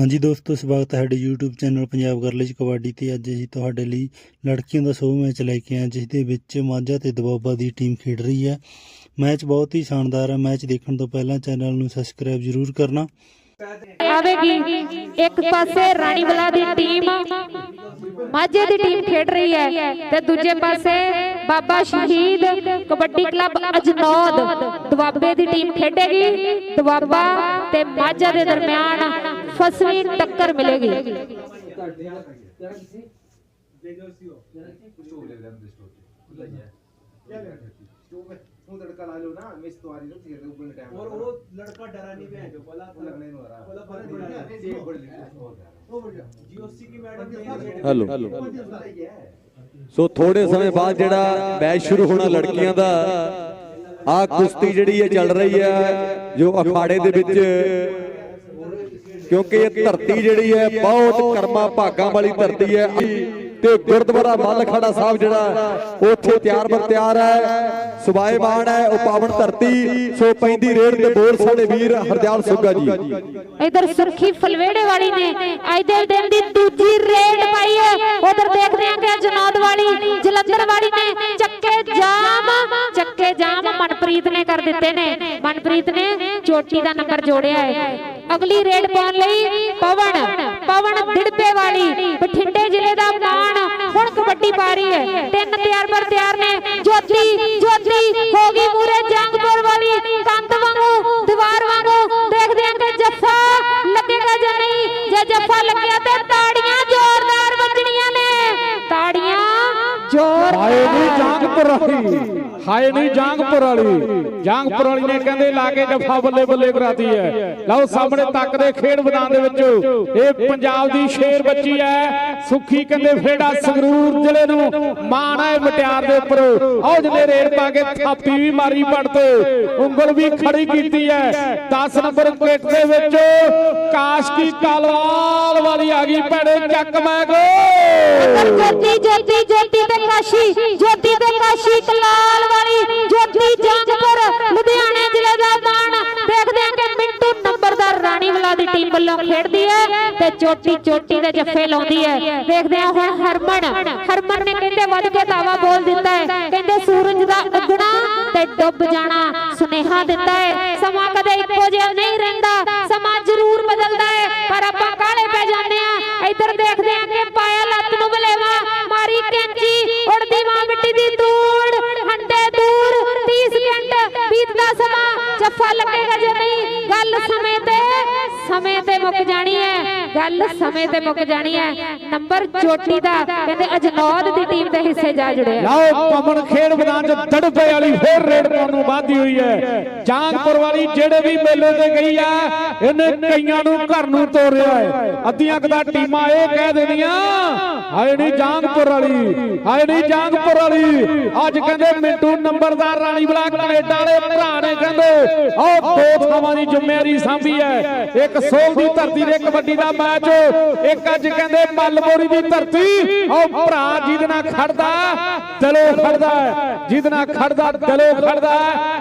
ਹਾਂਜੀ ਦੋਸਤੋ, ਸਵਾਗਤ ਹੈ ਸਾਡੇ YouTube channel Punjab girls kabaddi ਤੇ। ਅੱਜ ਅਸੀਂ ਤੁਹਾਡੇ ਲਈ ਲੜਕੀਆਂ ਦਾ 100 ਮੈਚ ਲੈ ਕੇ ਆਏ ਜਿਸ ਦੇ ਵਿੱਚ ਮਾਝਾ ਤੇ ਦਬਾਬਾ ਦੀ ਟੀਮ ਖੇਡ ਰਹੀ ਹੈ। ਮੈਚ ਬਹੁਤ ਹੀ ਸ਼ਾਨਦਾਰ ਹੈ। ਮੈਚ ਦੇਖਣ ਤੋਂ ਪਹਿਲਾਂ ਚੈਨਲ ਨੂੰ ਸਬਸਕ੍ਰਾਈਬ ਜ਼ਰੂਰ ਕਰਨਾ। ਆਵੇਗੀ ਇੱਕ ਪਾਸੇ ਰਾਣੀਵਾਲਾ ਦੀ ਟੀਮ ਮਾਝੇ ਦੀ ਟੀਮ ਖੇਡ ਰਹੀ ਹੈ ਤੇ ਦੂਜੇ ਪਾਸੇ ਬਾਬਾ ਸ਼ਹੀਦ ਕਬੱਡੀ ਕਲੱਬ ਅਜਨੌਦ ਦੁਆਬੇ ਦੀ ਟੀਮ ਖੇਡੇਗੀ। ਦੁਆਬਾ ਤੇ ਮਾਝਾ ਦੇ ਦਰਮਿਆਨ ਫਸਵੀਂ ਟੱਕਰ ਮਿਲੇਗੀ। ਤੂੰ ਤੜਕਾ ਲਾ ਲਓ ਨਾ ਮਿਸ ਤੋਂ ਆ ਰਹੀ ਨਾ ਤੇਰੇ ਉੱਪਰ ਟਾਈਮ और वो लड़का डरा नहीं भैया जो बोला था लगने नहीं हो रहा बोला पर बड़ा बड़ा है एक बड़ी हो गया जीओसी की मैडम ने ਹੈਲੋ ये है ਸੋ ਥੋੜੇ ਸਮੇਂ ਬਾਅਦ ਜਿਹੜਾ ਮੈਚ ਸ਼ੁਰੂ ਹੋਣਾ ਲੜਕੀਆਂ ਦਾ ਆ ਕੁਸ਼ਤੀ ਜਿਹੜੀ ਹੈ ਚੱਲ ਰਹੀ ਹੈ ਜੋ ਅਖਾੜੇ ਦੇ ਵਿੱਚ ਕਿਉਂਕਿ ਇਹ ਧਰਤੀ ਜਿਹੜੀ ਹੈ ਬਹੁਤ ਕਰਮਾ ਭਾਗਾਂ ਵਾਲੀ ਧਰਤੀ ਹੈ ਤੇ ਗੁਰਦੁਆਰਾ ਮੱਲ ਸਾਹਿਬ ਜਿਹੜਾ ਉੱਥੇ ਤਿਆਰ ਬਰ ਤਿਆਰ ਹੈ ਸੁਭਾਏਮਾਨ ਹੈ, ਉਹ ਪਾਵਨ ਧਰਤੀ, ਸੋ ਪੈਂਦੀ ਰੇਡ ਤੇ ਬੋਲ ਸਾਡੇ ਵੀਰ ਹਰਦਿਆਲ ਸੁੱਗਾ ਜੀ। ਇਧਰ ਸੁਰਖੀ ਫਲਵੇੜੇ ਵਾਲੀ ਨੇ ਅੱਜ ਦਿਨ ਦੀ ਦੂਜੀ ਰੇਡ ਪਾਈ ਹੈ। ਉਧਰ ਦੇਖਦੇ ਹਾਂ ਕਿ ਜਨੌਦ ਵਾਲੀ, ਜਲੰਧਰ ਵਾਲੀ ਨੇ ਚੱਕੇ ਜਾਮ ਚੱਕੇ ਜਾਮ ਮਨਪ੍ਰੀਤ ਨੇ ਕਰ ਦਿੱਤੇ ਨੇ। ਮਨਪ੍ਰੀਤ ਨੇ ਚੋਟੀ ਦਾ ਨੰਬਰ ਜੋੜਿਆ ਹੈ। ਅਗਲੀ ਰੇਡ ਪਾਉਣ ਲਈ ਪਵਨ ਪਵਨ ਦਿੜਪੇ ਵਾਲੀ, ਬਠਿੰਡੇ ਜ਼ਿਲ੍ਹੇ ਦਾ ਮਾਣ। ਹੁਣ ਕਬੱਡੀ ਪਾ ਰਹੀ ਹੈ। ਤਿੰਨ ਤਿਆਰ ਪਰ ਤਿਆਰ ਨੇ। ਜੋਤੀ ਜੋਤੀ ਹੋ ਗਈ ਮੂਰੇ ਜੰਗਪੁਰ ਵਾਲੀ। ਕੰਧ ਵਾਂਗੂ, ਦੀਵਾਰ ਵਾਂਗੂ ਦੇਖਦੇ ਹਾਂ ਕਿ ਜੱਫਾ ਵਾਲੀ ਹਾਏ ਨੀ ਜਾਂਗਪੁਰ ਵਾਲੀ ਜਾਂਗਪੁਰ ਵਾਲੀ ਨੇ ਕਹਿੰਦੇ ਲਾ ਕੇ ਜੱਫਾ ਬੱਲੇ ਬੱਲੇ ਕਰਾਤੀ ਹੈ। ਲਓ ਸਾਹਮਣੇ ਤੱਕਦੇ ਖੇਡ ਮੈਦਾਨ ਦੇ ਵਿੱਚ। ਇਹ ਪੰਜਾਬ ਦੀ ਸ਼ੇਰ ਬੱਚੀ ਹੈ। ਸੁੱਖੀ ਕਹਿੰਦੇ ਫੇੜਾ ਸੰਗਰੂਰ ਜ਼ਿਲ੍ਹੇ ਨੂੰ। ਮਾਣ ਹੈ ਮਟਿਆਰ ਦੇ ਉੱਪਰ। ਆਓ ਜਿਹਨੇ ਰੇਡ ਪਾ ਕੇ ਥਾਪੀ ਵੀ ਮਾਰੀ ਪੜ ਤੇ। ਉਂਗਲ ਵੀ ਖੜੀ ਕੀਤੀ ਹੈ। 10 ਨੰਬਰ ਕਿੱਟ ਦੇ ਵਿੱਚ ਕਾਸ਼ਕੀ ਕਾਲਵਾਲ ਵਾਲੀ ਆ ਗਈ ਭੈਣੇ ਚੱਕ ਮੈਂ ਗੋ ਜੋਤੀ ਜੋਤੀ ਜੋਤੀ ਤੇ ਕਾਸ਼ੀ। ਜੋਤੀ ਤੇ ਕਾਸ਼ੀ ਕਲਾਲ ਵਾਲੀ ਜੋਤੀ ਜੰਗਪੁਰ, ਲੁਧਿਆਣੇ ਜ਼ਿਲ੍ਹੇ ਦਾ ਮਾਣ ਦੇਖਦੇ ਹਾਂ ਕਿ ਮਿੰਟੂ ਨੰਬਰਦਾਰ ਰਾਣੀਵਾਲਾ ਦੀ ਟੀਮ ਵੱਲੋਂ ਖੇਡਦੀ ਹੈ ਤੇ ਚੋਟੀ ਚੋਟੀ ਦੇ ਜੱਫੇ ਲਾਉਂਦੀ ਹੈ। ਦੇਖਦੇ ਹਾਂ ਹੁਣ ਹਰਮਨ ਹਰਮਨ ਨੇ ਕਹਿੰਦੇ ਵੱਧ ਕੇ ਦਾਵਾ ਬੋਲ ਦਿੱਤਾ ਹੈ। ਕਹਿੰਦੇ ਸੂਰਜ ਦਾ ਉੱਗਣਾ ਤੇ ਡੁੱਬ ਜਾਣਾ ਸੁਨੇਹਾ ਦਿੱਤਾ ਹੈ। ਸਮਾਂ ਕਦੇ ਇੱਕੋ ਜਿਹਾ ਨਹੀਂ। ਗੱਲ ਸਮੇਂ ਤੇ ਮੁੱਕ ਜਾਣੀ ਹੈ। ਨੰਬਰ ਚੋਟੀ ਦਾ ਕਹਿੰਦੇ ਅਜਨੌਦ ਦੀ ਟੀਮ ਦੇ ਹਿੱਸੇ ਜਾ ਜੁੜਿਆ ਲਓ ਪਵਨ ਖੇਡ ਮੈਦਾਨ ਚ ਦੜਪੇ ਵਾਲੀ ਫੇਰ ਰੇਡ ਪਾਉਣ ਨੂੰ ਵਾਧੀ ਹੋਈ ਹੈ। ਜਾਂਗਪੁਰ ਵਾਲੀ ਜਿਹੜੇ ਵੀ ਮੇਲੇ ਤੇ ਗਈ ਆ ਇਹਨੇ ਕਈਆਂ ਨੂੰ ਘਰ ਨੂੰ ਤੋਰਿਆ ਹੈ। ਅੱਧੀਆਂ ਕਦਾ ਟੀਮਾਂ ਇਹ ਕਹਿ ਦੇਣੀਆਂ ਹਾਏ ਨਹੀਂ ਜਾਂਗਪੁਰ ਵਾਲੀ, ਹਾਏ ਨਹੀਂ ਜਾਂਗਪੁਰ ਵਾਲੀ। ਅੱਜ ਕਹਿੰਦੇ ਮਿੰਟੂ ਨੰਬਰਦਾਰ ਰਾਣੀ ਬਲਾ ਕੈਨੇਡਾ ਵਾਲੇ ਭਰਾ ਨੇ ਕਹਿੰਦੇ, ਆਹ ਦੋ ਥਾਵਾਂ ਦੀ ਜ਼ਿੰਮੇਵਾਰੀ ਸਾਂਭੀ ਹੈ। ਇੱਕ ਸੋਲ ਦੀ ਧਰਤੀ ਦੇ ਕਬੱਡੀ ਦਾ ਮੈਚ। ਇੱਕ ਅੱਜ ਕਹਿੰਦੇ ਮੱਲਬੋਰੀ ਦੀ ਧਰਤੀ। ਉਹ ਭਰਾ ਜਿਹਦੇ ਨਾਲ ਖੜਦਾ, ਦਿਲੋਂ ਖੜਦਾ, ਜਿਹਦੇ ਨਾਲ ਖੜਦਾ, ਦਿਲੋਂ ਖੜਦਾ।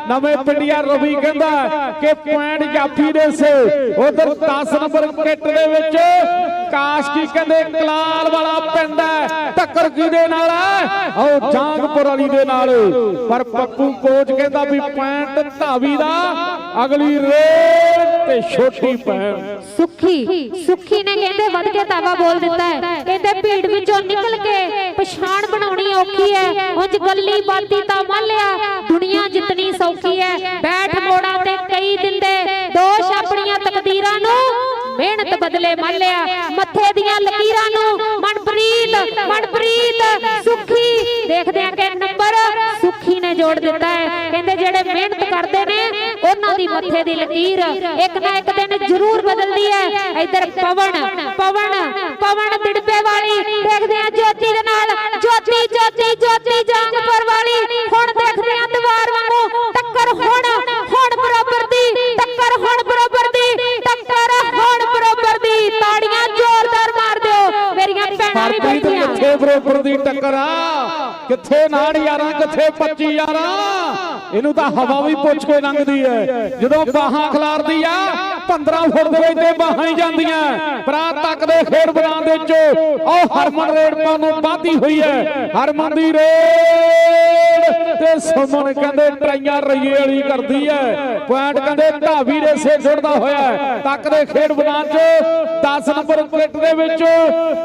ਨਵੇਂ ਪਿੰਡੀਆ ਰਵੀ ਕਹਿੰਦਾ ਕਿ ਪੁਆਇੰਟ ਜਾਫੀ ਦੇ ਸੇ, ਉਧਰ 10 ਨੰਬਰ ਕਿੱਟ ਦੇ ਵਿੱਚ ਕਾਸ਼ਕੀ ਕਹਿੰਦੇ? ਕਲਾਲ ਵਾਲਾ ਪਿੰਡ ਹੈ ਟੱਕਰ ਕਿਹਦੇ ਨਾਲ ਹੈ ਉਹ ਜਾਂਗਪੁਰ ਵਾਲੀ ਦੇ ਨਾਲ। ਪਰ ਪੱਪੂ ਕੋਚ ਕਹਿੰਦਾ ਵੀ ਪੁਆਇੰਟ ਧਾਵੀ ਦਾ, ਅਗਲੀ ਰੇਡ ਤੇ ਛੋਟੀ ਪੈਣ ਸੁੱਖੀ ਸੁੱਖੀ ਨੇ ਕਹਿੰਦੇ, ਵੱਧ ਕੇ ਦਾਵਾ ਬੋਲ ਦਿੱਤਾ ਹੈ। ਕਹਿੰਦੇ ਭੀੜ ਵਿੱਚੋਂ ਨਿਕਲ ਕੇ ਪਛਾਣ ਬਣਾਉਣੀ ਔਖੀ ਹੈ। ਉਂਝ ਗੱਲੀ ਬਾਤੀ ਤਾਂ ਮੰਨ ਲਿਆ, ਦੁਨੀਆ ਜਿੱਤਣੀ ਸੌਖੀ ਹੈ। ਬੈਠ ਮੋੜਾਂ ਤੇ ਕਈ ਦਿੰਦੇ, ਦੋਸ਼ ਆਪਣੀਆਂ ਤਕਦੀਰਾਂ ਨੂੰ। ਮਿਹਨਤ ਬਦਲੇ ਮੰਨ ਮੱਥੇ ਦੀਆਂ ਲਕੀਰਾਂ ਨੂੰ ਮਨਪ੍ਰੀਤ ਮਨਪ੍ਰੀਤ, ਸੁੱਖੀ। ਦੇਖਦੇ ਆ ਕਿ ਨੰਬਰ ਸੁੱਖੀ ਨੇ ਜੋੜ ਦਿੱਤਾ ਹੈ। ਕਹਿੰਦੇ ਜਿਹੜੇ ਮਿਹਨਤ ਕਰਦੇ ਨੇ, ਉਹਨਾਂ ਦੀ ਮੱਥੇ ਦੀ ਲਕੀਰ ਇੱਕ ਨਾ ਇੱਕ ਦਿਨ ਜ਼ਰੂਰ ਬਦਲਦੀ ਹੈ। ਇੱਧਰ ਪਵਨ ਪਵਨ ਪਵਨ ਦਿੜਪੇ ਵਾਲੀ। ਦੇਖਦੇ ਆ ਜੋਤੀ ਦੇ ਨਾਲ। ਜੋਤੀ ਜੋਤੀ ਜੋਤੀ ਜੰਗਪੁਰ ਵਾਲੀ। ਹੁਣ ਦੇਖਦੇ ਆ ਦੀਵਾਰ ਵਾਂਗੂ ਟੱਕਰ ਹੁਣ ਹੁਣ ਬੈਠੀਆਂ ਦੀ ਟੱਕਰ ਆ। ਕਿੱਥੇ ਨਾੜ ਯਾਰਾਂ, ਕਿੱਥੇ 25 ਯਾਰਾਂ? ਇਹਨੂੰ ਤਾਂ ਹਵਾ ਵੀ ਪੁੱਛ ਕੇ ਲੰਘਦੀ ਹੈ ਜਦੋਂ ਬਾਹਾਂ ਖਿਲਾਰਦੀ ਆ 15 ਫੁੱਟ ਦੇ ਵਿੱਚ ਤੇ ਬਾਹਾਂ ਹੀ ਜਾਂਦੀਆਂ। ਭਰਾ, ਤੱਕ ਦੇ ਖੇਡ ਮੈਦਾਨ ਦੇ ਵਿੱਚ ਉਹ ਹਰਮਨ ਰੇਡਪਾ ਨੂੰ ਬਾਧੀ ਹੋਈ ਹੈ ਹਰਮਨ ਦੀ ਰੇਡ ਤੇ ਸੁਮਨ ਕਹਿੰਦੇ ਟਰਾਈਆਂ ਰਈਏ ਵਾਲੀ ਕਰਦੀ ਹੈ ਪੁਆਇੰਟ ਕਹਿੰਦੇ ਢਾਵੀ ਦੇ ਸੇ ਛੁੱਟਦਾ ਹੋਇਆ ਤੱਕ ਦੇ ਖੇਡ ਮੈਦਾਨ 'ਚ 10 ਨੰਬਰ ਵਿਕਟ ਦੇ ਵਿੱਚ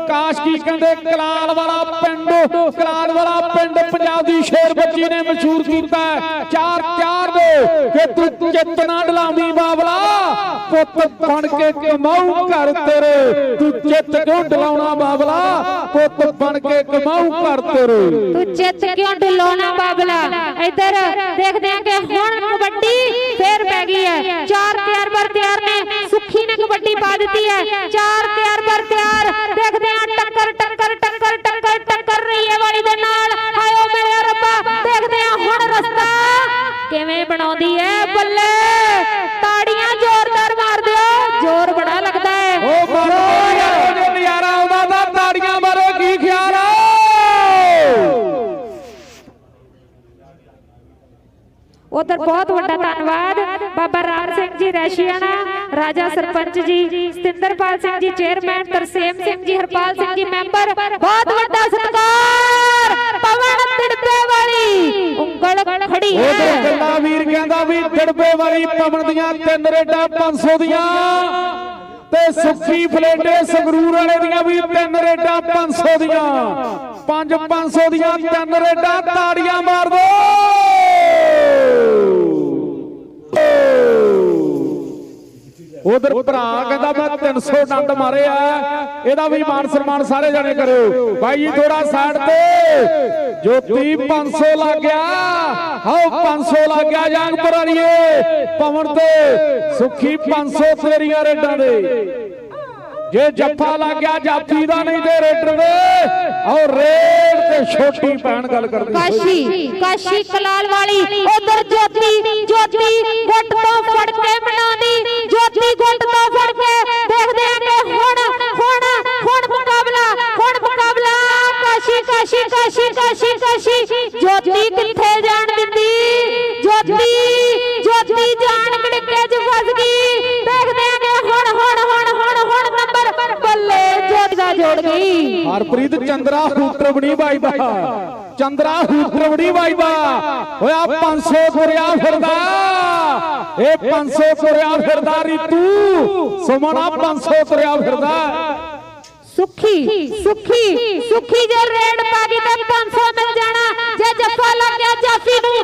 ਕਾਸ਼ਕੀ ਕਹਿੰਦੇ, ਕਲਾਲ ਵਾਲਾ ਪਿੰਡ, ਕਲਾਲ ਵਾਲਾ ਪਿੰਡ ਪੰਜਾਬ ਦੀ ਸ਼ੇਰ ਬੱਚੀ ਨੇ ਮਸ਼ਹੂਰ ਕੀਤਾ ਹੈ। ਚਾਰ ਤਿਆਰ ਕਿ ਤੂੰ ਚਿੱਤ ਨਾ ਬਾਬਲਾ, ਪੁੱਤ ਬਣ ਕੇ ਕਮਾਉ ਘਰ ਤੇਰੇ। ਤੂੰ ਚਿੱਤ ਕਿਉਂ ਡਲਾਉਣਾ ਬਾਬਲਾ, ਪੁੱਤ ਬਣ ਕੇ ਕਮਾਉ ਘਰ ਤੇਰੇ। ਤੂੰ ਚਿੱਤ ਕਿਉਂ ਢਿਲਾਉਣਾ ਬਾਬਲਾ? ਇੱਧਰ ਦੇਖਦੇ ਆ ਕਿ ਹੁਣ ਕਬੱਡੀ ਫੇਰ ਪੈ ਗਈ ਹੈ। ਚਾਰ ਤਿਆਰ ਬਰ ਤਿਆਰ ਨੇ ਸੁੱਖੀ ਨੇ ਕਬੱਡੀ ਪਾ ਦਿੱਤੀ ਹੈ। ਚਾਰ ਤਿਆਰ ਬਰ ਤਿਆਰ। ਦੇਖਦੇ ਆ ਟੱਕਰ ਟੱਕਰ ਟੱਕਰ ਟੱਕਰ ਟੱਕਰ ਰਹੀ ਹੈ ਵਾਲੀ ਦੇ ਨਾਲ। ਹਾਇਓ ਮੇਰੇ ਰੱਬਾ ਦੇਖਦੇ ਆ ਹੁਣ ਰਸਤਾ ਕਿਵੇਂ ਬਣਾਉਂਦੀ ਹੈ ਬੱਲੇ। ਤਾੜੀਆਂ ਜ਼ੋਰਦਾਰ ਮਾਰ ਦਿਓ ਜ਼ੋਰ ਬੜਾ ਲੱਗਦਾ ਹੈ ਉਹ ਬਾਬਾ ਨਜ਼ਾਰਾ ਆਉਂਦਾ ਤਾਂ ਤਾੜੀਆਂ ਮਾਰੋ ਕੀ ਖਿਆਲ ਆ? ਉਧਰ ਬਹੁਤ ਵੱਡਾ ਧੰਨਵਾਦ ਬਾਬਾ ਰਾਮ ਸਿੰਘ ਜੀ ਰੈਸ਼ੀਆਣਾ ਰਾਜਾ ਸਰਪੰਚ ਜੀ, ਸਤਿੰਦਰਪਾਲ ਸਿੰਘ ਜੀ, ਚੇਅਰਮੈਨ ਤਰਸੇਮ ਸਿੰਘ ਜੀ, ਹਰਪਾਲ ਸਿੰਘ ਜੀ ਮੈਂਬਰ, ਬਹੁਤ ਵੱਡਾ ਸਤਿਕਾਰ, ਪਵਨ ਤਿੜਪੇ ਵਾਲੀ ਉਂਗਲ ਖੜੀ ਉਹਦੇ ਹੈ ਗੱਲਾਂ ਵੀਰ ਕਹਿੰਦਾ ਵੀ ਡੜਬੇ ਵਾਲੀ ਪਵਨ ਦੀਆਂ ਤਿੰਨ ਰੇਡਾਂ 500 ਦੀਆਂ। ਤੇ ਸੁੱਖੀ ਫਲੇਡੇ ਸੰਗਰੂਰ ਵਾਲੇ ਦੀਆਂ ਵੀ ਤਿੰਨ ਰੇਡਾਂ 500 ਦੀਆਂ। ਪੰਜ 500 ਦੀਆਂ ਤਿੰਨ ਰੇਡਾਂ ਤਾੜੀਆਂ ਮਾਰ ਦੋ। ਉਧਰ ਭਰਾ ਕਹਿੰਦਾ, ਮੈਂ 300 ਡੰਡ ਮਾਰਿਆ ਇਹਦਾ ਵੀ ਮਾਨ ਸਨਮਾਨ ਸਾਰੇ ਜਣੇ ਕਰਿਓ। ਬਾਈ ਜੀ ਥੋੜਾ ਸਾਈਡ ਤੇ। ਜੋਤੀ 500 ਲੱਗ ਗਿਆ। ਹਾਓ 500 ਲੱਗ ਗਿਆ ਜਾਂਗਪੁਰ ਵਾਲੀਏ। ਪਵਨ ਤੇ ਸੁੱਖੀ 500 ਤੇਰੀਆਂ ਰੇਡਾਂ ਦੇ। ਜੇ ਜੱਫਾ ਲੱਗ ਗਿਆ ਜਾਫੀ ਦਾ ਨਹੀਂ ਤੇ ਰੇਡਰ ਦੇ। ਔਰ ਰੇਡ ਤੇ ਛੋਟੀ ਭੈਣ ਗੱਲ ਕਰਦੀ। ਕਾਸ਼ੀ ਕਾਸ਼ੀ ਕਲਾਲ ਵਾਲੀ ਉਧਰ ਜੋਤੀ ਜੋਤੀ ਗੁੱਟ ਤੋਂ ਫੜ ਕੇ ਮਨਾਉਂਦੀ ਜੋਤੀ ਗੁੱਟ ਤੋਂ ਫੜ ਕੇ ਦੇਖਦੇ ਆ ਕਿ ਹੁਣ ਹੁਣ ਹੁਣ ਮੁਕਾਬਲਾ ਹੁਣ ਮੁਕਾਬਲਾ ਕਾਸ਼ੀ ਕਾਸ਼ੀ ਕਾਸ਼ੀ ਕਾਸ਼ੀ ਕਾਸ਼ੀ ਜੋਤੀ ਕਿੱਥੇ ਜਾਣ ਦਿੰਦੀ? ਜੋਤੀ ਹਰਪ੍ਰੀਤ ਚੰਦਰਾ ਹੂਟਰ ਬਣੀ ਵੱਜਦਾ ਚੰਦਰਾ ਹੂਟਰ ਬਣੀ ਵੱਜਦਾ ਹੋਇਆ 500 ਤੁਰਿਆ ਫਿਰਦਾ। ਇਹ 500 ਤੁਰਿਆ ਫਿਰਦਾ ਰੀਤੂ। ਸੁਮਨਾ 500 ਤੁਰਿਆ ਫਿਰਦਾ। ਸੁਖੀ ਸੁਖੀ ਸੁਖੀ ਜੇ ਰੇਡ ਪਾ ਗਈ ਤਾਂ 500 ਮਿਲ ਜਾਣਾ। ਜੇ ਜੱਫਾ ਲੱਗ ਗਿਆ ਜਾਫੀ ਨੂੰ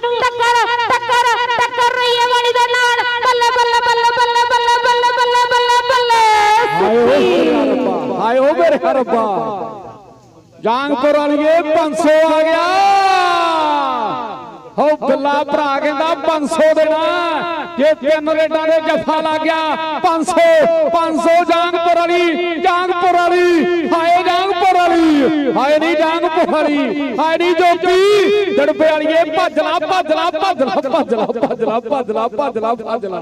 ਜਾਂਗਪੁਰ ਵਾਲੀਏ 500 ਆ ਗਿਆ। ਹੋ ਬਿੱਲਾ ਭਰਾ ਕਹਿੰਦਾ 500 ਦੇਣਾ। ਜੇ ਤਿੰਨ ਰੇਡਾਂ ਦੇ ਜੱਫਾ ਲੱਗ ਗਿਆ 500 500 ਜਾਂਗਪੁਰ ਵਾਲੀ ਜਾਂਗਪੁਰ ਵਾਲੀ। ਹਾਏ ਜਾਂਗਪੁਰ ਵਾਲੀ, ਹਾਏ ਨਹੀਂ ਜਾਂਗਪੁਰ ਵਾਲੀ, ਹਾਏ ਨਹੀਂ ਜੋਤੀ। ਡੜਬੇ ਵਾਲੀਏ ਭੱਜਲਾ ਭੱਜਲਾ ਭੱਜਲਾ ਭੱਜਲਾ ਭੱਜਲਾ ਭੱਜਲਾ ਭੱਜਲਾ ਭੱਜਲਾ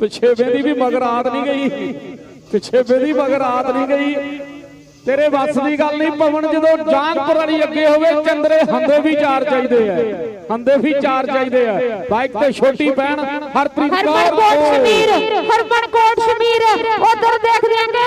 ਪਿੱਛੇ ਵੇਦੀ ਵੀ ਮਗਰ ਆਤ ਨਹੀਂ ਗਈ। ਪਿੱਛੇ ਵੇਦੀ ਮਗਰ ਆਤ ਨਹੀਂ ਗਈ। ਤੇਰੇ ਵੱਸ ਦੀ ਗੱਲ ਨਹੀਂ ਪਵਨ ਜਦੋਂ ਜਾਂਗਪੁਰ ਵਾਲੀ ਅੱਗੇ ਹੋਵੇ ਚੰਦਰੇ ਹੰਦੇ ਵੀ ਚਾਰ ਚਾਹੀਦੇ ਆ। ਹੰਦੇ ਵੀ ਚਾਰ ਚਾਹੀਦੇ ਆ। ਬਾਈਕ ਤੇ ਛੋਟੀ ਭੈਣ ਹਰਪ੍ਰੀਤ ਹਰਮਨ ਕੌਰ। ਕੋਟ ਸ਼ਮੀਰ ਹਰਮਨ ਕੋਟ ਸ਼ਮੀਰ ਉਧਰ ਦੇਖਦੇ ਆਂਗੇ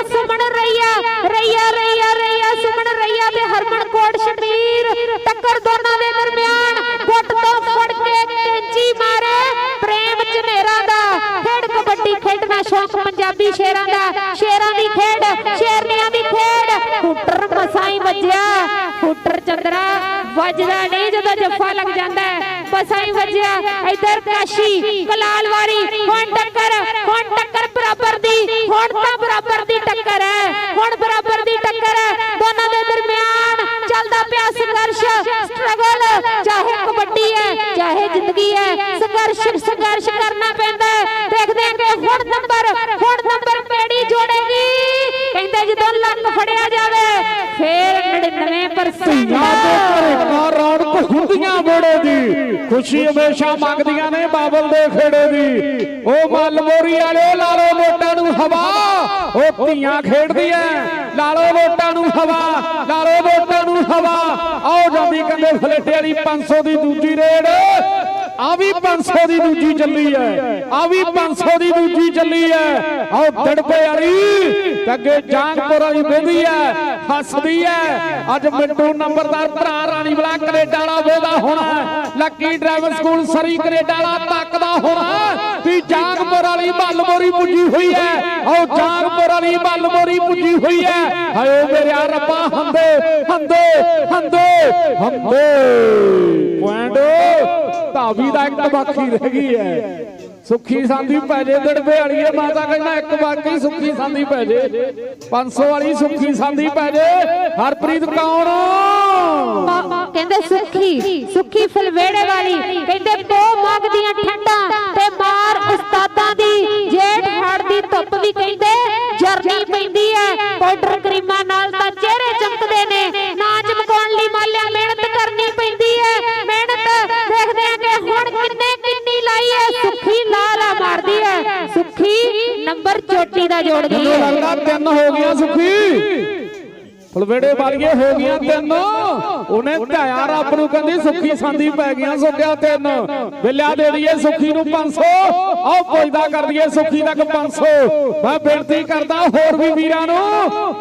ਵੱਜਦਾ ਨਹੀਂ ਜਦੋਂ ਜੱਫਾ ਲੱਗ ਜਾਂਦਾ ਹੈ। ਮਸਾਈ ਵੱਜਿਆ ਇਧਰ ਕਾਸ਼ੀ ਕਲਾਲ ਖੁਸ਼ੀ ਹਮੇਸ਼ਾ ਮੰਗਦੀਆਂ ਨੇ ਬਾਬਲ ਦੇ ਖੇੜੇ ਦੀ। ਉਹ ਮੱਲ ਮੋਰੀ ਵਾਲੇ ਲਾਲੋ ਵੋਟਾਂ ਨੂੰ ਹਵਾ। ਉਹ ਧੀਆਂ ਖੇਡਦੀਆਂ, ਲਾਲੋ ਵੋਟਾਂ ਨੂੰ ਹਵਾ, ਲਾਲੋ ਵੋਟਾਂ ਨੂੰ ਹਵਾ। ਆਓ ਜਾਂਦੀ ਕਹਿੰਦੇ ਫਲੇਟੇ ਵਾਲੀ 500 ਦੀ ਦੂਜੀ ਰੇਡ। ਆ ਵੀ 500 ਦੀ ਦੂਜੀ ਚੱਲੀ ਹੈ ਆ ਵੀ 500 ਦੀ ਦੂਜੀ ਚੱਲੀ ਹੈ ਆਓ ਡੜਪੇ ਵਾਲੀ ਅੱਗੇ ਜਾਂਗਪੁਰ ਵਾਲੀ ਵੇਂਦੀ ਹੈ ਹੱਸਦੀ ਹੈ ਅੱਜ ਮਿੰਟੂ ਨੰਬਰਦਾਰ ਭਰਾ ਰਾਣੀ ਬਲਾ ਕੈਨੇਡਾ ਵਾਲਾ ਵੇਦਾ ਹੋਣਾ। Lucky driver school Surrey Canada ਵਾਲਾ ਤੱਕਦਾ ਹੋਣਾ। ਵੀ ਜਾਂਗਪੁਰ ਵਾਲੀ ਮੱਲ ਪੁੱਜੀ ਹੋਈ ਹੈ ਆਓ ਜਾਂਗਪੁਰ ਵਾਲੀ ਮੱਲ ਪੁੱਜੀ ਹੋਈ ਹੈ ਹਾਏ ਮੇਰੇ ਰੱਬਾ, ਹੰਦੇ ਹੰਦੇ ਹੰਦੇ ਹੰਦੇ। ਪੁਆਇੰਟ, ਧਾਵੀ ਦਾ ਇੱਕ ਬਾਕੀ ਰਹਿ ਗਈ ਹੈ ਸੁੱਖੀ ਸਾਂਦੀ ਪੈ ਜੇ ਦੜਬੇ ਵਾਲੀਏ ਮਾਤਾ ਕਹਿੰਦਾ ਇੱਕ ਬਾਕੀ ਸੁੱਖੀ ਸਾਂਦੀ ਪੈ ਜੇ। 500 ਵਾਲੀ ਸੁੱਖੀ ਸਾਂਦੀ ਪੈ ਜੇ। ਹਰਪ੍ਰੀਤ ਕੌਣ ਕਹਿੰਦੇ ਸੁੱਖੀ ਸੁੱਖੀ ਫਲਵੇੜੇ ਵਾਲੀ। ਕਹਿੰਦੇ ਪੋ ਮੰਗਦੀਆਂ ਠੰਡਾ ਤੇ ਮਾਰ ਉਸਤਾਦਾਂ ਦੀ। ਜੇਠ ਹੜ ਦੀ ਧੁੱਪ ਵੀ ਕਹਿੰਦੇ ਜਰਨੀ ਪੈਂਦੀ ਹੈ। ਪਾਊਡਰ ਕਰੀਮਾਂ ਨਾਲ ਤਾਂ ਚਿਹਰੇ ਚਮਕਦੇ ਨੇ। ਨਾ 25 ਦਾ ਜੋੜ ਗਈ ਮੈਨੂੰ ਲੱਗਦਾ ਤਿੰਨ ਹੋ ਗਈਆਂ ਸੁਖੀ। ਫਲਵੇੜੇ ਵਾਲੀਏ ਹੋ ਗਈਆਂ ਤਿੰਨ। ਉਹਨੇ ਧਾਇਆ ਰੱਬ ਨੂੰ ਕਹਿੰਦੀ ਸੁੱਖੀ ਸੰਦੀ ਪੈ ਗਈਆਂ ਸੁੱਕਿਆ ਤਿੰਨ। ਬਿੱਲਿਆ ਦੇ ਦਈਏ ਸੁੱਖੀ ਨੂੰ 500 ਆਓ ਪੁੱਜਦਾ ਕਰ ਦਈਏ ਸੁੱਖੀ ਤੱਕ 500 ਮੈਂ ਬੇਨਤੀ ਕਰਦਾ ਹੋਰ ਵੀ ਵੀਰਾਂ ਨੂੰ।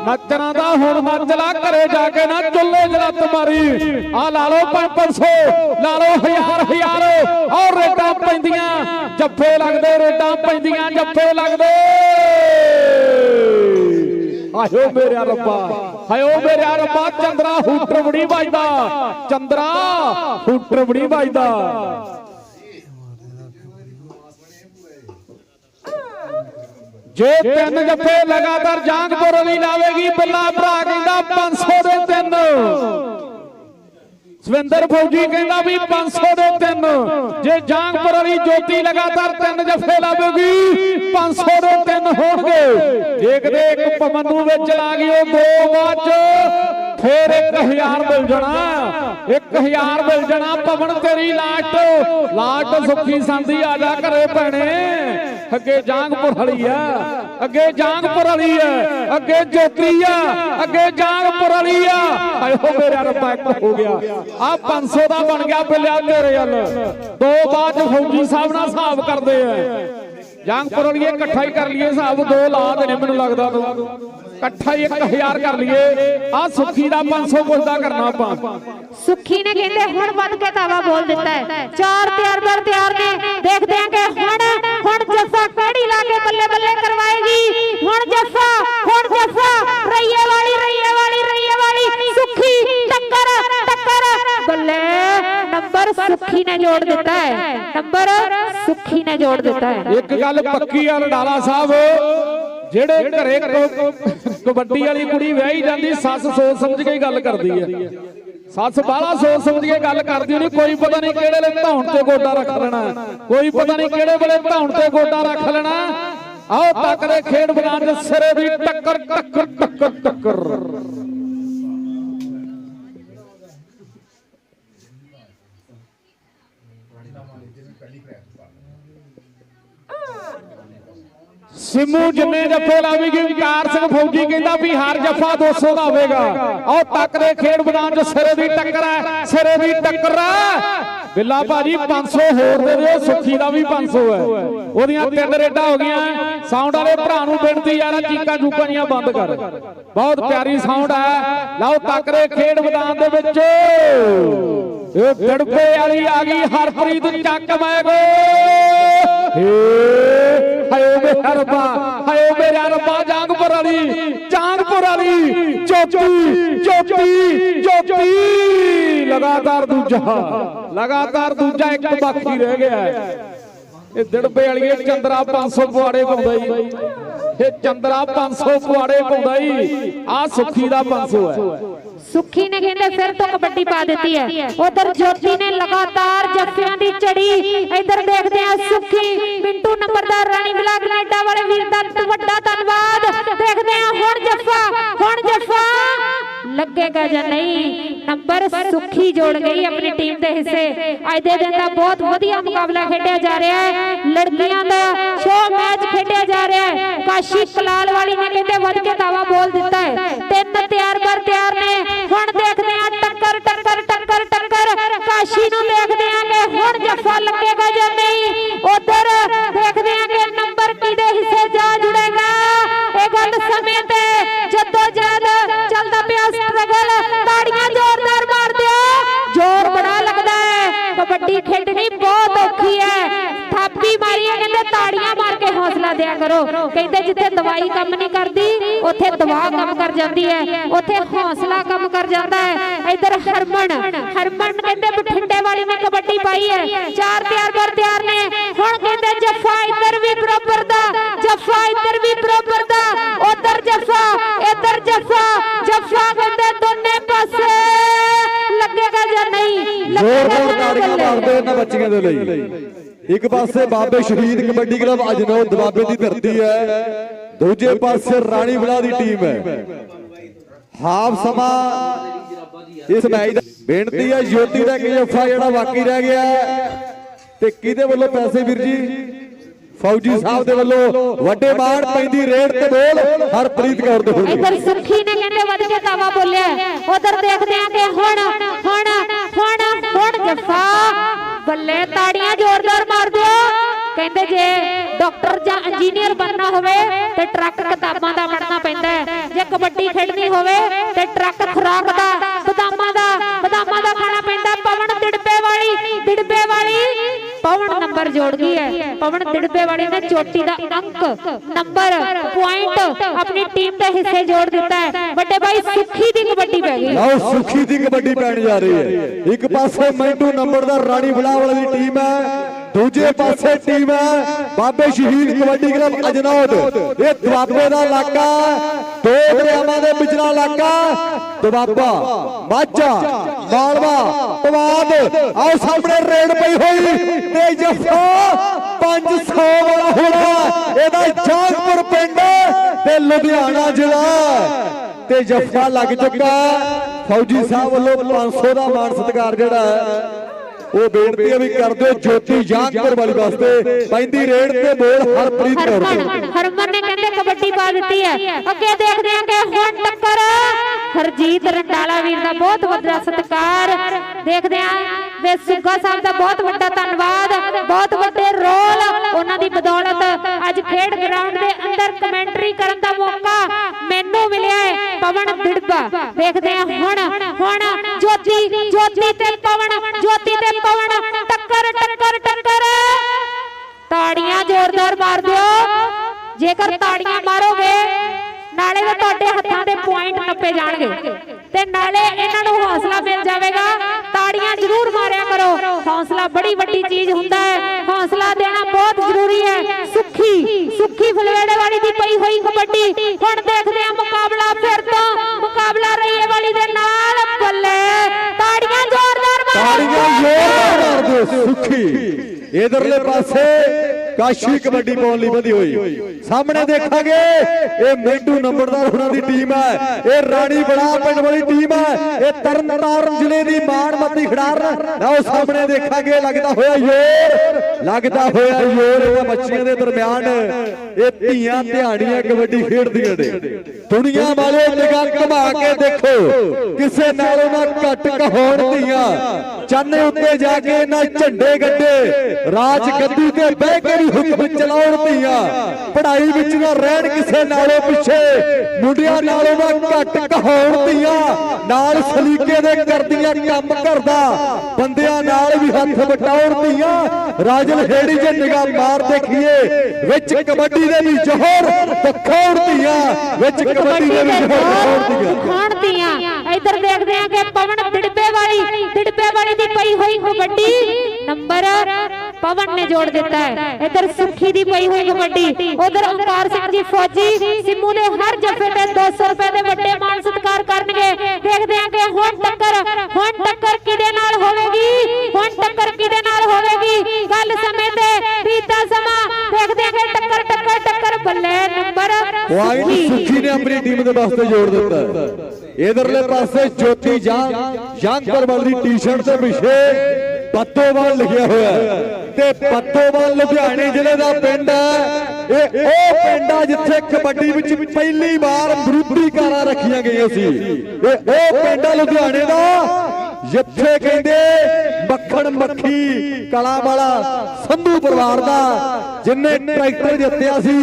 ਨੱਚਣਾ ਦਾ ਹੁਣ ਮੰਜਲਾ ਘਰੇ ਜਾ ਕੇ ਨਾ ਚੁੱਲੇ ਜਲਤ ਮਾਰੀ। ਆ ਲਾ ਲਓ 500 ਲਾ ਲਓ 1000 ਹਜ਼ਾਰ। ਔਰ ਰੇਟਾਂ ਪੈਂਦੀਆਂ। ਜੱਫੇ ਲੱਗਦੇ, ਰੇਡਾਂ ਪੈਂਦੀਆਂ, ਜੱਫੇ ਲੱਗਦੇ। ਆਇਓ ਮੇਰੇ ਰੱਬਾ ਹਾਇਓ ਮੇਰੇ ਰੱਬਾ, ਚੰਦਰਾ ਹੂਟਰ ਬੜੀ ਵੱਜਦਾ। ਚੰਦਰਾ ਹੂਟਰ ਬੜੀ ਵੱਜਦਾ। ਜੇ ਤਿੰਨ ਜੱਫੇ ਲਗਾਤਾਰ ਜਾਂਗਪੁਰ ਵਾਲੀ ਲਾਵੇਗੀ ਬਿੱਲਾ ਭਰਾ ਕਹਿੰਦਾ 500 ਦੇ ਤਿੰਨ। ਸਵਿੰਦਰ ਫੌਜੀ ਕਹਿੰਦਾ ਵੀ 500 ਦੇ ਤਿੰਨ। ਜੇ ਜਾਂਗਪੁਰ ਵਾਲੀ ਜੋਤੀ ਲਗਾਤਾਰ ਤਿੰਨ ਜੱਫੇ ਲਾਵੇਗੀ 500 ਦੇ ਤਿੰਨ ਹੋਣਗੇ। ਦੇਖਦੇ ਇੱਕ ਪਵਨੂ ਵਿੱਚ ਲਾ ਗਈ ਉਹ ਦੋ ਬਾਅਦ ਚ, ਫੇਰ 1000 ਮਿਲ ਜਾਣਾ। 1000 ਮਿਲ ਜਾਣਾ ਪਵਨ ਤੇਰੀ ਲਾਟ ਲਾਟ ਸੁੱਖੀ ਸੰਦੀ ਆ ਜਾ ਘਰੇ ਭੈਣੇ। ਅੱਗੇ ਜਾਂਗਪੁਰ ਵਾਲੀ ਆ। ਅੱਗੇ ਜਾਂਗਪੁਰ ਵਾਲੀ ਆ। ਅੱਗੇ ਜੋਤੀ ਆ। ਅੱਗੇ ਜਾਂਗਪੁਰ ਵਾਲੀ ਆ। ਆਇਓ ਮੇਰਾ ਰੱਬਾ ਇੱਕ ਹੋ ਗਿਆ। ਆ 500 ਦਾ ਬਣ ਗਿਆ ਬਿੱਲਿਆ ਤੇਰੇ ਵੱਲ। ਦੋ ਬਾਅਦ ਚ ਫੌਜੀ ਸਾਹਿਬ ਨਾਲ ਹਿਸਾਬ ਕਰਦੇ ਆ। ਜਾਂਗਪੁਰ ਵਾਲੀਏ ਇਕੱਠਾ ਹੀ ਕਰ ਲਈਏ ਹਿਸਾਬ। ਦੋ ਲਾ ਦੇਣੇ ਮੈਨੂੰ ਲੱਗਦਾ ਤੂੰ। ਇਕੱਠਾ ਹੀ 1000 ਕਰ ਲਈਏ। ਆ ਸੁੱਖੀ ਦਾ 500 ਪੁੱਛਦਾ ਕਰਨਾ ਆਪਾਂ। ਸੁੱਖੀ ਨੇ ਕਹਿੰਦੇ ਹੁਣ ਵੱਧ ਕੇ ਤਾਵਾ ਬੋਲ ਦਿੱਤਾ ਹੈ। ਚਾਰ ਤਿਆਰ ਬਰ ਤਿਆਰ ਨੇ। ਦੇਖਦੇ ਆਂ ਕਿ ਹੁਣ ਹੁਣ ਜੱਫਾ ਕਿਹੜੀ ਲਾ ਕੇ ਬੱਲੇ ਬੱਲੇ ਕਰਵਾਏਗੀ? ਹੁਣ ਜੱਫਾ ਹੁਣ ਜੱਫਾ ਰਈਏ ਵਾਲੀ ਰਈਏ ਵਾਲੀ ਰਈਏ ਵਾਲੀ। ਸੁੱਖੀ ਟੱਕਰ ਟੱਕਰ। ਬੱਲੇ ਨੰਬਰ ਸੁੱਖੀ ਨੇ ਜੋੜ ਦਿੱਤਾ ਹੈ। ਨੰਬਰ ਸੁੱਖੀ ਨੇ ਜੋੜ ਦਿੱਤਾ ਹੈ। ਇੱਕ ਗੱਲ ਪੱਕੀ ਆ ਰਡਾਲਾ ਸਾਹਿਬ। ਜਿਹੜੇ ਘਰੇ ਕਬੱਡੀ ਵਾਲੀ ਕੁੜੀ ਵਿਆਹੀ ਜਾਂਦੀ, ਸੱਸ ਸੋਚ ਸਮਝ ਕੇ ਹੀ ਗੱਲ ਕਰਦੀ ਹੈ। ਸੱਸ ਬਾਹਲਾ ਸੋਚ ਸਮਝ ਕੇ ਗੱਲ ਕਰਦੀ ਨਹੀਂ ਕੋਈ ਪਤਾ ਨਹੀਂ ਕਿਹੜੇ ਵੇਲੇ ਧੌਣ ਤੇ ਗੋਡਾ ਰੱਖ ਲੈਣਾ, ਕੋਈ ਪਤਾ ਨਹੀਂ ਕਿਹੜੇ ਵੇਲੇ ਧੌਣ ਤੇ ਗੋਡਾ ਰੱਖ ਲੈਣਾ। ਆਓ ਤੱਕ ਦੇ ਖੇਡ ਮੈਦਾਨ 'ਚ ਸਿਰੇ ਦੀ ਟੱਕਰ ਟੱਕਰ ਟੱਕਰ ਟੱਕਰ। ਸਿਮੂ ਜਿੰਨੇ ਜੱਫੇ ਲਾਵੇਗੀ ਵਿਕਾਰ ਸਿੰਘ ਫੌਜੀ ਕਹਿੰਦਾ ਵੀ ਹਰ ਜੱਫਾ 200 ਦਾ ਹੋਵੇਗਾ। ਆਓ ਤੱਕ ਦੇ ਖੇਡ ਮੈਦਾਨ 'ਚ ਸਿਰੇ ਦੀ ਟੱਕਰ ਹੈ, ਸਿਰੇ ਦੀ ਟੱਕਰ ਹੈ। ਬਿੱਲਾ ਭਾਜੀ 500 ਹੋਰ ਦੇ ਦਿਓ, ਸੁੱਖੀ ਦਾ ਵੀ 500 ਹੈ। ਉਹਦੀਆਂ ਤਿੰਨ ਰੇਡਾਂ ਹੋ ਗਈਆਂ, ਸਾਊਂਡ ਵਾਲੇ ਭਰਾ ਨੂੰ ਬੇਨਤੀ ਯਾਰ ਚੀਕਾਂ ਚੂਕਾਂ ਜੀਆਂ ਬੰਦ ਕਰ। ਬਹੁਤ ਪਿਆਰੀ ਸਾਊਂਡ ਹੈ। ਲਓ ਤੱਕ ਖੇਡ ਮੈਦਾਨ ਦੇ ਵਿੱਚ। ਇਹ ਦੜਪੇ ਵਾਲੀ ਆ ਗਈ ਹਰਪ੍ਰੀਤ ਚੱਕ ਮੈਗੋ ਹੇ ਹਾਏ ਮੇਰਾ ਰੱਬਾ ਹਾਏ ਮੇਰਾ ਰੱਬਾ ਜਾਂਗਪੁਰ ਵਾਲੀ ਜਾਂਗਪੁਰ ਵਾਲੀ ਚੋਟੀ ਚੋਟੀ ਚੋਟੀ ਲਗਾਤਾਰ ਦੂਜਾ ਲਗਾਤਾਰ ਦੂਜਾ ਇੱਕ ਬਾਕੀ ਰਹਿ ਗਿਆ ਇਹ ਦਿੜਬੇ ਵਾਲੀਏ ਚੰਦਰਾ 500 ਪੁਆੜੇ ਪਾਉਂਦਾ ਈ ਇਹ ਚੰਦਰਾ 500 ਪੁਆੜੇ ਪਾਉਂਦਾ ਈ ਆ ਸੁੱਖੀ ਦਾ 500 ਹੈ। ਸੁਖੀ ਨੇ ਕਹਿੰਦੇ ਫਿਰ ਤੋਂ ਕਬੱਡੀ ਪਾ ਦਿੱਤੀ ਹੈ। ਉਧਰ ਜੋਤੀ ਨੇ ਲਗਾਤਾਰ ਜੱਫਿਆਂ ਦੀ ਚੜੀ ਇੱਧਰ ਦੇਖਦੇ ਆ ਸੁਖੀ। ਮਿੰਟੂ ਨੰਬਰਦਾਰ ਰਾਣੀ ਬਿਲਾ ਕੈਨੇਡਾ ਵਾਲੇ ਵੀਰ ਦਾ ਵੱਡਾ ਧੰਨਵਾਦ। ਦੇਖਦੇ ਆ ਹੁਣ ਜੱਫਾ ਹੁਣ ਜੱਫਾ। ਲੱਗੇਗਾ ਜਾਂ ਨਹੀਂ, ਨੰਬਰ ਸੁੱਖੀ ਜੋੜ ਗਈ ਆਪਣੀ ਟੀਮ ਦੇ ਹਿੱਸੇ ਅੱਜ ਦੇ ਦਿਨ ਦਾ ਬਹੁਤ ਵਧੀਆ ਮੁਕਾਬਲਾ ਖੇਡਿਆ ਜਾ ਰਿਹਾ ਹੈ। ਲੜਕੀਆਂ ਦਾ ਸੋ ਮੈਚ ਖੇਡਿਆ ਜਾ ਰਿਹਾ ਹੈ। ਕਾਸ਼ੀ ਕਲਾਲ ਵਾਲੀ ਨੇ ਕਹਿੰਦੇ ਵੱਧ ਕੇ ਦਾਵਾ ਬੋਲ ਦਿੱਤਾ ਹੈ। ਤਿੰਨ ਤਿਆਰ ਬਰ ਤਿਆਰ ਨੇ। ਹੁਣ ਦੇਖਦੇ ਆ ਟੱਕਰ ਟੱਕਰ ਟੱਕਰ ਟੱਕਰ। ਕਾਸ਼ੀ ਨੂੰ ਦੇਖਦੇ ਆ ਹੁਣ ਜੱਫਾ ਲੱਗੇਗਾ ਕਰੋ। ਕਹਿੰਦੇ ਜਿੱਥੇ ਦਵਾਈ ਕੰਮ ਨਹੀਂ ਕਰਦੀ ਉੱਥੇ ਦਵਾ ਕੰਮ ਕਰ ਜਾਂਦੀ ਹੈ। ਉੱਥੇ ਹੌਸਲਾ ਕੰਮ ਕਰ ਜਾਂਦਾ ਹੈ। ਇਧਰ ਹਰਮਨ ਹਰਮਨ ਕਹਿੰਦੇ ਬਠਿੰਡੇ ਵਾਲੀ ਨੇ ਕਬੱਡੀ ਪਾਈ ਹੈ। ਚਾਰ ਤਿਆਰ ਪਰ ਤਿਆਰ ਨੇ। ਹੁਣ ਕਹਿੰਦੇ ਜੱਫਾ ਇੱਧਰ ਵੀ ਬਰਾਬਰ ਦਾ ਜੱਫਾ ਇੱਧਰ ਵੀ ਬਰਾਬਰ ਦਾ। ਉਧਰ ਜੱਫਾ ਇੱਧਰ ਜੱਫਾ ਜੱਫਾ ਕਹਿੰਦੇ ਦੋਨੇ ਪਾਸੇ। ਲੱਗੇਗਾ ਜਾਂ ਨਹੀਂ? ਲੱਗੇਗਾ ਜ਼ੋਰਦਾਰ ਜਾਂ ਤਾੜੀਆਂ ਨਹੀਂ? ਮਾਰਦੇ ਇਹਨਾਂ ਬੱਚੀਆਂ ਦੇ ਲਈ। ਇੱਕ ਪਾਸੇ ਬਾਬੇ ਸ਼ਹੀਦ ਕਬੱਡੀ ਕਲੱਬ ਅਜਨੌਰ ਦਬਾਬੇ ਦੀ ਧਰਤੀ ਹੈ ਦੂਜੇ ਪਾਸੇ ਰਾਣੀ ਬਲਾ ਦੀ ਟੀਮ ਹੈ। ਹਾਫ ਸਮਾਂ ਇਸ ਮੈਚ ਦਾ ਬੇਨਤੀ ਹੈ ਜੋਤੀ ਦਾ ਕਿ ਜੱਫਾ ਜਿਹੜਾ ਬਾਕੀ ਰਹਿ ਗਿਆ। ਤੇ ਕਿਹਦੇ ਵੱਲੋਂ ਪੈਸੇ ਵੀਰ ਜੀ? ਫੌਜੀ ਸਾਹਿਬ ਦੇ ਵੱਲੋਂ ਵੱਡੇ ਮਾਣ ਪੈਂਦੀ ਰੇਡ ਤੇ ਬੋਲ ਹਰਪ੍ਰੀਤ ਕੌਰ ਦੇ ਵੱਲੋਂ। ਇਧਰ ਸੁੱਖੀ ਨੇ ਕਹਿੰਦੇ ਵੱਧ ਕੇ ਦਾਵਾ ਬੋਲਿਆ। ਉਧਰ ਦੇਖਦੇ ਆ ਕਿ ਹੁਣ ਹੁਣ ਹੁਣ ਹੁਣ ਜੱਫਾ ਬੱਲੇ ਤਾੜੀਆਂ ਜੋਰ ਮਾਰ ਦਿਓ। ਕਹਿੰਦੇ ਜੇ ਡਾਕਟਰ ਜਾਂ ਇੰਜੀਨੀਅਰ ਬਣਨਾ ਹੋਵੇ ਤੇ ਟਰੱਕ ਕਿਤਾਬਾਂ ਦਾ ਬਣਨਾ ਪੈਂਦਾ ਹੈ। ਜੇ ਕਬੱਡੀ ਖੇਡਣੀ ਹੋਵੇ ਤੇ ਟਰੱਕ ਖੁਰਾਕ ਦਾ, ਬਦਾਮਾਂ ਦਾ ਬਦਾਮਾਂ ਦਾ ਖਾਣਾ ਪੈਂਦਾ ਪਵਨ ਦਿੜਬੇ ਵਾਲੀ ਦਿੜਬੇ ਵਾਲੀ। ਪਵਨ ਨੰਬਰ ਜੋੜ ਗਈ ਹੈ। ਪਵਨ ਦਿੜਬੇ ਵਾਲੀ ਨੇ ਚੋਟੀ ਦਾ ਅੰਕ, ਨੰਬਰ ਪੁਆਇੰਟ ਆਪਣੀ ਟੀਮ ਦੇ ਹਿੱਸੇ ਜੋੜ ਦਿੱਤਾ ਹੈ। ਵੱਡੇ ਭਾਈ ਸੁੱਖੀ ਦੀ ਕਬੱਡੀ ਪੈ ਗਈ। ਲਓ, ਸੁਖੀ ਦੀ ਕਬੱਡੀ ਪੈਣ ਜਾ ਰਹੀ ਹੈ। ਇੱਕ ਪਾਸੇ ਮੈਂਟੂ ਨੰਬਰਦਾਰ ਰਾਣੀ ਬਲਾਵਲ ਦੀ ਟੀਮ ਹੈ। ਦੂਜੇ ਪਾਸੇ ਟੀਮ ਹੈ ਬਾਬੇ ਸ਼ਹੀਦ ਕਬੱਡੀ ਕਲੱਬ ਅਜਨੌਦ। ਇਹ ਦੁਆਬੇ ਦਾ ਇਲਾਕਾ ਦੋ ਦਰਿਆਵਾਂ ਦੇ ਵਿਚਲਾ ਇਲਾਕਾ ਦੁਆਬਾ, ਮਾਝਾ, ਮਾਲਵਾ, ਪਵਾਦ। ਆਓ ਸਾਹਮਣੇ ਰੇਡ ਪਈ ਹੋਈ। ਤੇ ਜੱਫਾ 500 ਵਾਲਾ ਹੋਣਾ ਇਹਦਾ ਜਾਗਪੁਰ ਪਿੰਡ ਤੇ ਲੁਧਿਆਣਾ ਜ਼ਿਲ੍ਹਾ ਤੇ ਜੱਫਾ ਲੱਗ ਚੁੱਕਾ ਫੌਜੀ ਸਾਹਿਬ ਵੱਲੋਂ 500 ਦਾ ਮਾਣ ਸਤਿਕਾਰ ਜਿਹੜਾ ਉਹ ਬੇਨਤੀ ਵੀ ਕਰ ਦਿਓ ਜੋਤੀ ਜਾਂਗਪੁਰ ਵਾਲੀ ਵਾਸਤੇ। ਪੈਂਦੀ ਰੇਡ ਤੇ ਬੋਲ ਹਰਪ੍ਰੀਤ ਕੌਰ ਹਰਮਨ ਨੇ ਕਹਿੰਦੇ ਕਬੱਡੀ ਪਾ ਦਿੱਤੀ ਹੈ। ਅੱਗੇ ਦੇਖਦੇ ਹਾਂ ਕਿ ਹੁਣ ਟੱਕਰ। ਹਰਜੀਤ ਰੰਡਾਲਾ ਵੀਰ ਦਾ ਬਹੁਤ ਵੱਡਾ ਸਤਿਕਾਰ। ਦੇਖਦੇ ਹਾਂ ਵੇ ਸੁੱਗਾ ਸਾਹਿਬ ਦਾ ਬਹੁਤ ਵੱਡਾ ਧੰਨਵਾਦ ਬਹੁਤ ਵੱਡੇ ਰੋਲ ਉਹਨਾਂ ਦੀ ਬਦੌਲਤ ਅੱਜ ਖੇਡ ਗਰਾਊਂਡ ਦੇ ਅੰਦਰ ਕਮੈਂਟਰੀ ਕਰਨ ਦਾ ਮੌਕਾ ਮੈਨੂੰ ਮਿਲਿਆ ਹੈ ਪਵਨ ਦਿੜਬਾ ਦੇਖਦੇ ਹਾਂ ਹੁਣ ਹੁਣ ਜੋਤੀ ਜੋਤੀ ਤੇ ਪਵਨ, ਜੋਤੀ ਤੇ ਪਵਨ, ਟੱਕਰ ਟੱਕਰ ਟੱਕਰ। ਤਾੜੀਆਂ ਜ਼ੋਰਦਾਰ ਮਾਰ ਦਿਓ। ਜੇਕਰ ਤਾੜੀਆਂ ਮਾਰੋਗੇ, ਨਾਲੇ ਤਾਂ ਤੁਹਾਡੇ ਹੱਥਾਂ ਦੇ ਪੁਆਇੰਟ ਨੱਪੇ ਜਾਣਗੇ। ਤੇ ਨਾਲੇ ਇਹਨਾਂ ਨੂੰ ਹੌਸਲਾ ਮਿਲ ਜਾਵੇਗਾ। ਤਾੜੀਆਂ ਜ਼ਰੂਰ ਮਾਰਿਆ ਕਰੋ। ਹੌਸਲਾ ਬੜੀ ਵੱਡੀ ਚੀਜ਼ ਹੁੰਦਾ ਹੈ। ਹੌਸਲਾ ਦੇਣਾ ਬਹੁਤ ਜ਼ਰੂਰੀ ਹੈ। ਸੁੱਖੀ ਸੁੱਖੀ ਫਲਵੇੜੇ ਵਾਲੀ ਦੀ ਪਈ ਹੋਈ ਕਬੱਡੀ। ਹੁਣ ਦੇਖਦੇ ਹਾਂ ਮੁਕਾਬਲਾ ਫਿਰ ਤੋਂ। ਮੁਕਾਬਲਾ ਰਈਏ ਵਾਲੀ ਦੇ ਨਾਲ। ਮਾਰੋ ਜ਼ੋਰਦਾਰ ਮਾਰ ਦਿਓ ਸੁਖੀ। ਇਧਰਲੇ ਪਾਸੇ ਕਾਸ਼ੀ ਕਬੱਡੀ ਪਾਉਣ ਲਈ ਵਧੀ ਹੋਈ। ਸਾਹਮਣੇ ਦੇਖਾਂਗੇ ਇਹ ਮੈਂਟੂ ਨੰਬਰਦਾਰ ਹੁਣਾਂ ਦੀ ਟੀਮ ਹੈ। ਇਹ ਰਾਣੀ ਬੜਾ ਪਿੰਡ ਵਾਲੀ ਟੀਮ ਹੈ। ਇਹ ਤਰਨਤਾਰਨ ਜ਼ਿਲ੍ਹੇ ਦੀ ਮਾਣਮੱਤੀ ਖਿਡਾਰ ਲਓ ਸਾਹਮਣੇ ਦੇਖਾਂਗੇ ਲੱਗਦਾ ਹੋਇਆ ਯੋਰ ਲੱਗਦਾ ਹੋਇਆ ਯੋਰ ਇਹਨਾਂ ਬੱਚੀਆਂ ਦੇ ਦਰਮਿਆਨ। ਇਹ ਧੀਆਂ ਧਿਆਣੀਆਂ ਕਬੱਡੀ ਖੇਡਦੀਆਂ ਨੇ। ਦੁਨੀਆ ਵਾਲੇ ਨਿਗਾਹ ਘਮਾ ਕੇ ਦੇਖੋ। ਕਿਸੇ ਨਾਲੋਂ ਨਾ ਘੱਟ ਕਹਾਉਣ ਧੀਆਂ ਚੰਨ ਉੱਤੇ ਜਾ ਕੇ ਇਹਨਾਂ ਝੰਡੇ ਗੱਡੇ। ਰਾਜ ਗੱਦੀ ਤੇ ਬਹਿ ਕੇ ਵੀ ਹੁਕਮ ਚਲਾਉਣ ਧੀਆਂ। ਪੜ੍ਹਾਈ ਵਿੱਚ ਨਾ ਰਹਿਣ ਕਿਸੇ ਨਾਲੋਂ ਪਿੱਛੇ। ਮੁੰਡਿਆਂ ਨਾਲੋਂ ਨਾ ਘੱਟ ਕਹਾਉਣ ਧੀਆਂ। ਨਾਲ ਸਲੀਕੇ ਦੇ ਕਰਦੀਆਂ ਕੰਮ ਕਰਦਾ। ਬੰਦਿਆਂ ਨਾਲ ਵੀ ਹੱਥ ਵਟਾਉਣ ਧੀਆਂ। ਰਾਜਲ ਹੇੜੀ ਜੇ ਨਿਗਾਹ ਮਾਰ ਦੇਖੀਏ। ਵਿੱਚ ਕਬੱਡੀ ਦੇ ਵੀ ਜ਼ੋਹਰ ਦਿਖਾਉਣ ਧੀਆਂ। ਵਿੱਚ ਕਬੱਡੀ ਦੇ ਵੀ ਜ਼ੋਹਰ ਦਿਖਾਉਣ ਧੀਆਂ। ਇੱਧਰ ਦੇਖਦੇ ਆ ਕਿ ਪਵਨ ਦਿੜਬੇ ਵਾਲੀ ਦਿੜਬੇ ਵਾਲੀ ਦੀ ਪਈ ਹੋਈ ਕਬੱਡੀ। ਨੰਬਰ ਪਵਨ ਨੇ ਜੋੜ ਦਿੱਤਾ ਹੈ। ਇੱਧਰ ਸੁੱਖੀ ਦੀ ਪਈ ਹੋਈ ਕਬੱਡੀ ਉਧਰ ਓਮਕਾਰ ਸਿੰਘ ਜੀ ਫੌਜੀ ਸਿੰਮੂ ਦੇ ਹਰ ਜੱਫੇ ਤੇ 200 ਰੁਪਏ ਦੇ ਵੱਡੇ ਮਾਣ ਸਤਿਕਾਰ ਕਰਨਗੇ। ਦੇਖਦੇ ਆ ਕਿ ਹੁਣ ਟੱਕਰ ਹੁਣ ਟੱਕਰ ਕਿਹਦੇ ਨਾਲ ਹੋਵੇਗੀ? ਹੁਣ ਟੱਕਰ ਕਿਹਦੇ ਨਾਲ ਹੋਵੇਗੀ? ਗੱਲ ਸਮੇਂ ਤੇ ਬੀਤਾ ਸਮਾਂ ਦੇਖਦੇ ਆ ਕਿ ਟੱਕਰ ਟੱਕਰ ਟੱਕਰ ਬੱਲੇ ਨੰਬਰ ਪੁਆਇੰਟ ਸੁਖੀ। ਨੇ ਆਪਣੀ ਟੀਮ ਦੇ ਵਾਸਤੇ ਜੋੜ ਦਿੱਤਾ ਇਧਰਲੇ ਪਾਸੇ ਜੋਤੀ ਜਾਂ ਜਾਂਗਪੁਰ ਵਾਲੀ ਟੀ-ਸ਼ਰਟ ਦੇ ਪਿੱਛੇ ਪੱਤੋਵਾਲ ਲਿਖਿਆ ਹੋਇਆ ਹੈ। ਤੇ ਪੱਤੋਵਾਲ ਲੁਧਿਆਣੇ ਜ਼ਿਲ੍ਹੇ ਦਾ ਪਿੰਡ ਹੈ। ਇਹ ਉਹ ਪਿੰਡ ਆ ਜਿੱਥੇ ਕਬੱਡੀ ਵਿੱਚ ਪਹਿਲੀ ਵਾਰ ਵਿਰੋਧੀ ਕਾਰਾਂ ਰੱਖੀਆਂ ਗਈਆਂ ਸੀ। ਇਹ ਉਹ ਪਿੰਡ ਆ ਲੁਧਿਆਣੇ ਦਾ, ਜਿੱਥੇ ਕਹਿੰਦੇ ਮੱਖਣ ਮੱਖੀ, ਕਲਾ ਵਾਲਾ ਸੰਧੂ ਪਰਿਵਾਰ ਦਾ, ਜਿੰਨੇ ਟਰੈਕਟਰ ਜਿੱਤਿਆ ਸੀ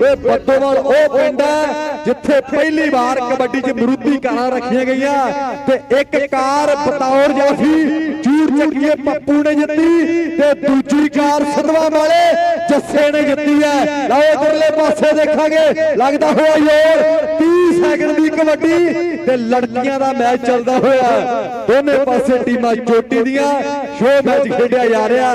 ਉਹ ਬੱਦੋਵਾਲ ਉਹ ਪਿੰਡ ਹੈ, ਜਿੱਥੇ ਪਹਿਲੀ ਵਾਰ ਕਬੱਡੀ 'ਚ ਮਰੂਤੀ ਕਾਰਾਂ ਰੱਖੀਆਂ ਗਈਆਂ। ਤੇ ਇੱਕ ਕਾਰ ਬਤੌਰ ਜਾਫੀ ਚੂਰ ਪੱਪੂ ਨੇ ਜਿੱਤੀ ਤੇ ਦੂਜੀ ਕਾਰ ਸਦਵਾ ਵਾਲੇ ਜੱਸੇ ਨੇ ਜਿੱਤੀ ਹੈ। ਲਓ ਇਧਰਲੇ ਪਾਸੇ ਦੇਖਾਂਗੇ। ਲੱਗਦਾ ਹੋਇਆ ਯੋਰ 30 ਸੈਕਿੰਡ ਦੀ ਕਬੱਡੀ ਤੇ ਲੜਕੀਆਂ ਦਾ ਮੈਚ ਚੱਲਦਾ ਹੋਇਆ। ਦੋਨੇ ਪਾਸੇ ਟੀਮਾਂ ਚੋਟੀ ਦੀਆਂ। ਸ਼ੋ ਮੈਚ ਖੇਡਿਆ ਜਾ ਰਿਹਾ।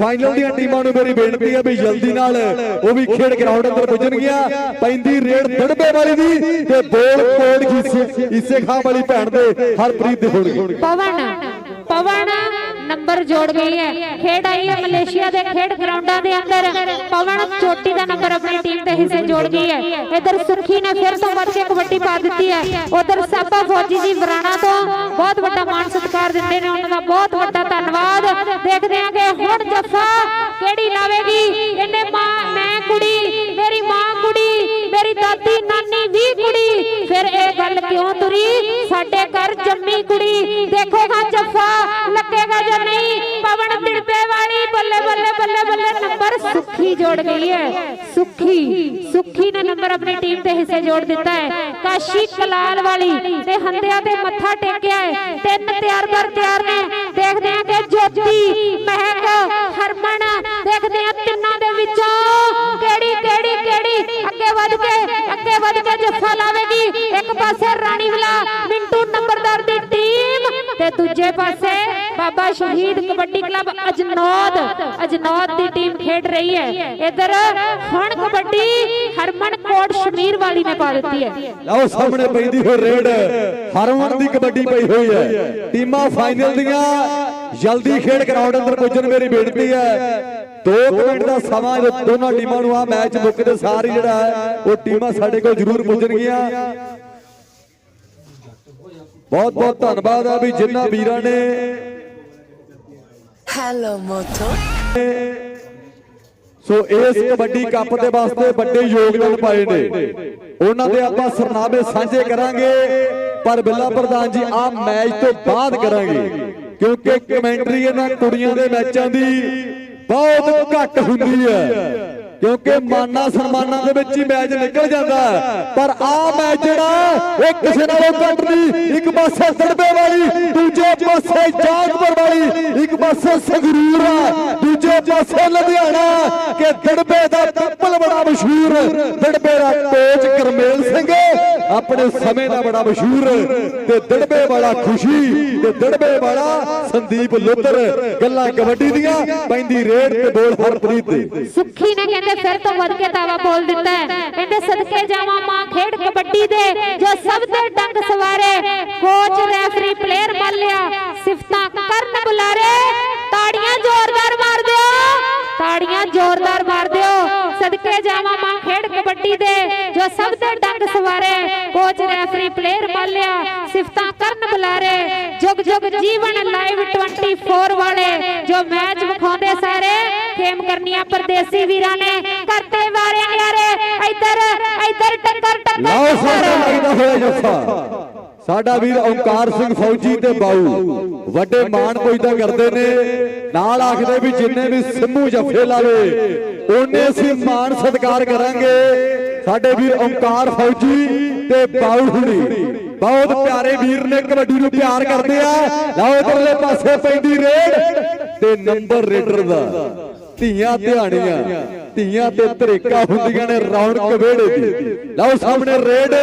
ਫਾਈਨਲ ਦੀਆਂ ਟੀਮਾਂ ਨੂੰ ਮੇਰੀ ਬੇਨਤੀ ਹੈ ਵੀ ਜਲਦੀ ਨਾਲ ਉਹ ਵੀ ਖੇਡ ਗਰਾਊਂਡ ਅੰਦਰ ਪੁੱਜਣਗੀਆਂ ਪੈਂਦੀ ਰੇਡ ਦੜਬੇ ਵਾਲੀ ਦੀ ਤੇ ਬੋਲ ਕੋਡ ਇਸੇ ਇਸੇ ਖਾਂ ਵਾਲੀ ਭੈਣ ਦੇ ਹਰਪ੍ਰੀਤ ਦੇ ਹੋਣਗੇ। ਪਵਨ ਪਵਨ। ਨੰਬਰ ਜੋੜ ਗਈ ਹੈ। ਖੇਡ ਆਈ ਹੈ ਮਲੇਸ਼ੀਆ ਦੇ ਖੇਡ ਗਰਾਊਂਡਾਂ ਦੇ ਅੰਦਰ। ਪਵਨ ਚੋਟੀ ਦਾ ਨੰਬਰ ਆਪਣੀ ਟੀਮ ਦੇ ਹਿੱਸੇ ਜੋੜ ਗਈ ਹੈ। ਇਧਰ ਸੁਖੀ ਨੇ ਫਿਰ ਤੋਂ ਵੱਧ ਕੇ ਕਬੱਡੀ ਪਾ ਦਿੱਤੀ ਹੈ। ਉਧਰ ਸਾਬਾ ਫੌਜੀ ਜੀ ਵਰਾਣਾ ਤੋਂ ਬਹੁਤ ਵੱਡਾ ਮਾਣ ਸਤਿਕਾਰ ਦਿੰਦੇ ਨੇ। ਉਹਨਾਂ ਦਾ ਬਹੁਤ ਵੱਡਾ ਧੰਨਵਾਦ। ਦੇਖਦੇ ਹਾਂ ਕਿ ਹੁਣ ਜੱਫਾ ਕਿਹੜੀ ਲਾਵੇਗੀ? ਇਹਨੇ ਮਾਂ, ਮੈਂ ਕੁੜੀ, ਮੇਰੀ ਮਾਂ ਕੁੜੀ, ਮੇਰੀ ਦਾਦੀ, ਨਾਨੀ ਵੀ ਕੁੜੀ, ਫਿਰ ਇਹ ਗੱਲ ਕਿਉਂ ਤੁਰੀ? ਸਾਡੇ ਘਰ ਜੰਮੀ ਕੁੜੀ। ਦੇਖੋਗਾ ਜੱਫਾ ਲੱਗੇਗਾ ਜਾਂ ਨਹੀਂ? ਪਵਨ ਦਿੜਪੇ ਵਾਲੀ ਬੱਲੇ ਬੱਲੇ ਬੱਲੇ ਬੱਲੇ ਨੰਬਰ ਸੁੱਖੀ ਜੋੜ ਗਈ ਹੈ। ਸੁੱਖੀ ਸੁੱਖੀ ਨੇ ਨੰਬਰ ਆਪਣੀ ਟੀਮ ਦੇ ਹਿੱਸੇ ਜੋੜ ਦਿੱਤਾ ਹੈ। ਕਾਸ਼ੀ ਕਲਾਲ ਵਾਲੀ ਤੇ ਹੰਦਿਆਂ ਤੇ ਮੱਥਾ ਟੇਕਿਆ ਹੈ। ਤਿੰਨ ਤਿਆਰ ਬਰ ਤਿਆਰ ਨੇ। ਦੇਖਦੇ ਹਾਂ ਕਿ ਜੋਤੀ ਮਹਿਕ ਪਾਸੇ ਰਾਣੀ ਵਲਾ ਮਿੰਟੂ ਨੰਬਰਦਾਰ ਦੀ ਟੀਮ ਤੇ ਦੂਜੇ ਪਾਸੇ ਬਾਬਾ ਸ਼ਹੀਦ ਕਬੱਡੀ ਕਲੱਬ ਅਜਨੌਦ ਅਜਨੌਦ ਦੀ ਟੀਮ ਖੇਡ ਰਹੀ ਹੈ। ਇਧਰ ਹੁਣ ਕਬੱਡੀ ਹਰਮਨ ਕੋਟ ਸ਼ਮੀਰ ਵਾਲੀ ਨੇ ਪਾ ਦਿੱਤੀ ਹੈ। ਲਓ, ਸਾਹਮਣੇ ਪੈਂਦੀ ਹੋਈ ਰੇਡ। ਹਰਮਨ ਦੀ ਕਬੱਡੀ ਪਈ ਹੋਈ ਹੈ। ਟੀਮਾਂ ਫਾਈਨਲ ਦੀਆਂ। ਜਲਦੀ ਖੇਡ ਗਰਾਊਂਡ ਅੰਦਰ ਪੁੱਜਣ ਮੇਰੀ ਬੇਨਤੀ ਹੈ। 2 ਮਿੰਟ ਦਾ ਸਮਾਂ ਦੋਨਾਂ ਟੀਮਾਂ ਨੂੰ ਆ ਮੈਚ ਮੁੱਕਦੇ ਸਾਰ ਹੀ ਜਿਹੜਾ ਹੈ, ਉਹ ਟੀਮਾਂ ਸਾਡੇ ਕੋਲ ਜ਼ਰੂਰ ਪੁੱਜਣਗੀਆਂ। ਬਹੁਤ ਬਹੁਤ ਧੰਨਵਾਦ ਹੈ ਵੀ ਜਿਨ੍ਹਾਂ ਵੀਰਾਂ ਨੇ Hello, Moto. ਸੋ ਇਸ ਕਬੱਡੀ ਕੱਪ ਦੇ ਵਾਸਤੇ ਵੱਡੇ ਯੋਗਦਾਨ ਪਾਏ ਨੇ ਉਹਨਾਂ ਦੇ ਆਪਾਂ ਸਰਨਾਮੇ ਸਾਂਝੇ ਕਰਾਂਗੇ ਪਰ ਬਿੱਲਾ ਪ੍ਰਧਾਨ ਜੀ ਆ ਮੈਚ ਤੋਂ ਬਾਅਦ ਕਰਾਂਗੇ ਕਿਉਂਕਿ ਕਮੈਂਟਰੀ ਇਹਨਾਂ ਕੁੜੀਆਂ ਦੇ ਮੈਚਾਂ ਦੀ ਬਹੁਤ ਘੱਟ ਹੁੰਦੀ ਹੈ ਕਿਉਂਕਿ ਮਾਨਾ ਸਨਮਾਨਾਂ ਦੇ ਵਿੱਚ ਹੀ ਮੈਚ ਨਿਕਲ ਜਾਂਦਾ ਹੈ। ਪਰ ਆ ਮੈਚ ਜਿਹੜਾ ਇਹ ਕਿਸੇ ਨਾਲੋਂ ਘੱਟ ਨਹੀਂ ਇੱਕ ਪਾਸੇ ਦੜਬੇ ਵਾਲੀ ਦੂਜੇ ਪਾਸੇ ਜਾਗਪੁਰ ਵਾਲੀ ਇੱਕ ਪਾਸੇ ਸੰਗਰੂਰ ਆ ਦੂਜੇ ਪਾਸੇ ਲੁਧਿਆਣਾ ਕਿ ਦੜਬੇ ਦਾ ਪਿੱਪਲ ਬੜਾ ਮਸ਼ਹੂਰ ਦੜਬੇ ਦਾ ਕੋਚ ਕਰਮੇਲ ਸਿੰਘ ਆਪਣੇ ਸਮੇਂ ਦਾ ਬੜਾ ਮਸ਼ਹੂਰ ਤੇ ਦੜਬੇ ਵਾਲਾ ਖੁਸ਼ੀ ਤੇ ਦੜਬੇ ਵਾਲਾ ਸੰਦੀਪ ਲੁੱਤਰ ਗੱਲਾਂ ਕਬੱਡੀ ਦੀਆਂ ਪੈਂਦੀ ਰੇਡ ਤੇ ਬੋਲ ਹਰਪ੍ਰੀਤ ਸੁੱਖੀ ਨੇ ਕਹਿੰਦੇ ਫਿਰ ਤੋਂ ਵੱਧ ਕੇ ਦਾਵਾ ਬੋਲ ਦਿੱਤਾ ਹੈ। ਕਹਿੰਦੇ ਸਦਕੇ ਜਾਵਾਂ ਮਾਂ ਖੇਡ ਕਬੱਡੀ ਦੇ, ਜੋ ਸਭ ਦੇ ਡੰਗ ਸਵਾਰੇ। ਕੋਚ ਰੈਫਰੀ ਪਲੇਅਰ ਮੰਨ ਲਿਆ। ਸਿਫਤਾਂ ਕਰਨ ਬੁਲਾਰੇ। ਤਾੜੀਆਂ ਜ਼ੋਰਦਾਰ ਮਾਰ ਦਿਓ। ਤਾੜੀਆਂ ਜ਼ੋਰਦਾਰ ਮਾਰ ਦਿਓ। ਸਦਕੇ ਜਾਵਾਂ ਮਾਂ ਖੇਡ ਕਬੱਡੀ ਦੇ, ਜੋ ਸਭ ਦੇ ਡੰਗ ਸਵਾਰੇ। ਕੋਚ ਰੈਫਰੀ ਪਲੇਅਰ ਮੰਨ ਸਿਫਤਾਂ ਕਰਨ ਬੁਲਾਰੇ, ਜੁਗ ਜੁਗ ਜੀਵਨ ਲਾਈਵ 24 ਵਾਲੇ, ਜੋ ਮੈਚ ਵਿਖਾਉਂਦੇ ਸਾਰੇ, ਖੇਮ ਕਰਨੀਆਂ ਪਰਦੇਸੀ ਵੀਰਾਂ ਨੇ ਕਰਤੇ ਵਾਰੇ ਨਿਆਰੇ ਇੱਧਰ ਇੱਧਰ ਟੱਕਰ ਲਓ ਸਾਡਾ ਲੱਗਦਾ ਹੋਇਆ ਜੱਫਾ। ਸਾਡਾ ਵੀਰ ਓਂਕਾਰ ਸਿੰਘ ਫੌਜੀ ਤੇ ਬਾਊ। ਵੱਡੇ ਮਾਣ ਪੁੱਜਦਾ ਕਰਦੇ ਨੇ। ਨਾਲ ਆਖਦੇ ਵੀ ਜਿੰਨੇ ਵੀ ਸਿੰਮੂ ਜੱਫੇ ਲਾਵੇ, ਉਹਨੇ ਅਸੀਂ ਮਾਣ ਸਤਿਕਾਰ ਕਰਾਂਗੇ। ਸਾਡੇ ਵੀਰ ਓਂਕਾਰ ਫੌਜੀ ਤੇ ਬਾਊ ਹੁਣੀ। ਬਹੁਤ ਪਿਆਰੇ ਵੀਰ ਨੇ ਕਬੱਡੀ ਨੂੰ ਪਿਆਰ ਕਰਦੇ ਆ। ਲਓ ਇਧਰਲੇ ਪਾਸੇ ਪੈਂਦੀ ਰੇਡ। ਤੇ ਨੰਬਰ ਰੇਡਰ ਦਾ। ਧੀਆਂ ਧਿਆਣੀਆਂ। ਧੀਆਂ ਤੇ ਧਰੇਕਾ ਹੁੰਦੀਆਂ ਨੇ ਰੌਣਕ ਵਿਹੜੇ ਦੀ। ਲਓ ਸਾਹਮਣੇ ਰੇਡ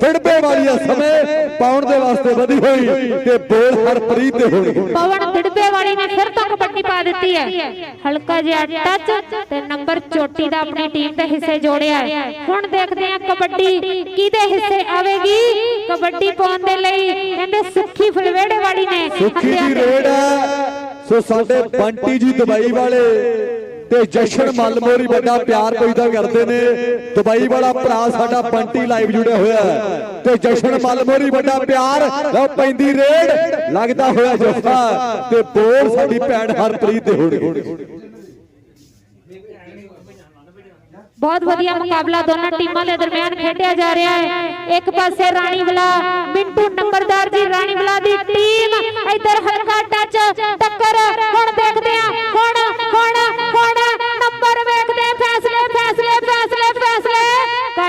ਫਿੜਬੇ ਵਾਲੀ ਆ ਸਮੇਂ ਪਾਉਣ ਦੇ ਵਾਸਤੇ ਵਧੀ ਹੋਈ ਤੇ ਬੋਲ ਹਰਪ੍ਰੀਤ ਦੇ ਹੋਣਗੇ ਪਵਨ ਦਿੜਬੇ ਵਾਲੀ ਨੇ ਫਿਰ ਤੋਂ ਕਬੱਡੀ ਪਾ ਦਿੱਤੀ ਹੈ। ਹਲਕਾ ਜਿਹਾ ਟੱਚ ਤੇ ਨੰਬਰ ਚੋਟੀ ਦਾ ਆਪਣੀ ਟੀਮ ਦੇ ਹਿੱਸੇ ਜੋੜਿਆ ਹੁਣ ਦੇਖਦੇ ਹਾਂ ਕਬੱਡੀ ਕਿਹਦੇ ਹਿੱਸੇ ਆਵੇਗੀ। ਕਬੱਡੀ ਪਾਉਣ ਦੇ ਲਈ ਕਹਿੰਦੇ ਸੁੱਖੀ ਫਲਵੇੜੇ ਵਾਲੀ ਨੇ ਸੁੱਖੀ ਦੀ ਤੇ- ਰੇਡ ਸੋ ਸਾਡੇ ਬੰਟੀ ਜੀ ਦੁਬਈ ਵਾਲੇ ਤੇ ਜਸ਼ਨ ਮਲਮੋਰੀ ਵੱਡਾ ਪਿਆਰ ਪੁੱਜਦਾ ਕਰਦੇ ਨੇ। ਦੁਬਈ ਵਾਲਾ ਭਰਾ ਸਾਡਾ ਬੰਟੀ ਲਾਈਵ ਜੁੜਿਆ ਹੋਇਆ ਤੇ ਜਸ਼ਨ ਮਲਮੋਰੀ ਵੱਡਾ ਪਿਆਰ, ਲਓ ਪੈਂਦੀ ਰੇਡ, ਲੱਗਦਾ ਹੋਇਆ ਜੱਫਾ ਤੇ ਬੋਲ ਸਾਡੀ ਭੈਣ ਹਰਪ੍ਰੀਤ ਦੇ ਹੋਣਗੇ ਬਹੁਤ ਵਧੀਆ ਮੁਕਾਬਲਾ ਦੋਨਾਂ ਟੀਮਾਂ ਦੇ ਦਰਮਿਆਨ ਖੇਡਿਆ ਜਾ ਰਿਹਾ ਹੈ। ਇੱਕ ਪਾਸੇ ਰਾਣੀ ਵਲਾ, ਮਿੰਟੂ ਨੰਬਰਦਾਰ ਜੀ, ਰਾਣੀ ਵਲਾ ਦੀ ਟੀਮ। ਇੱਧਰ ਹਲਕਾ ਟੱਚ, ਟੱਕਰ। ਹੁਣ ਦੇਖਦੇ ਆ ਹੁਣ ਹੁਣ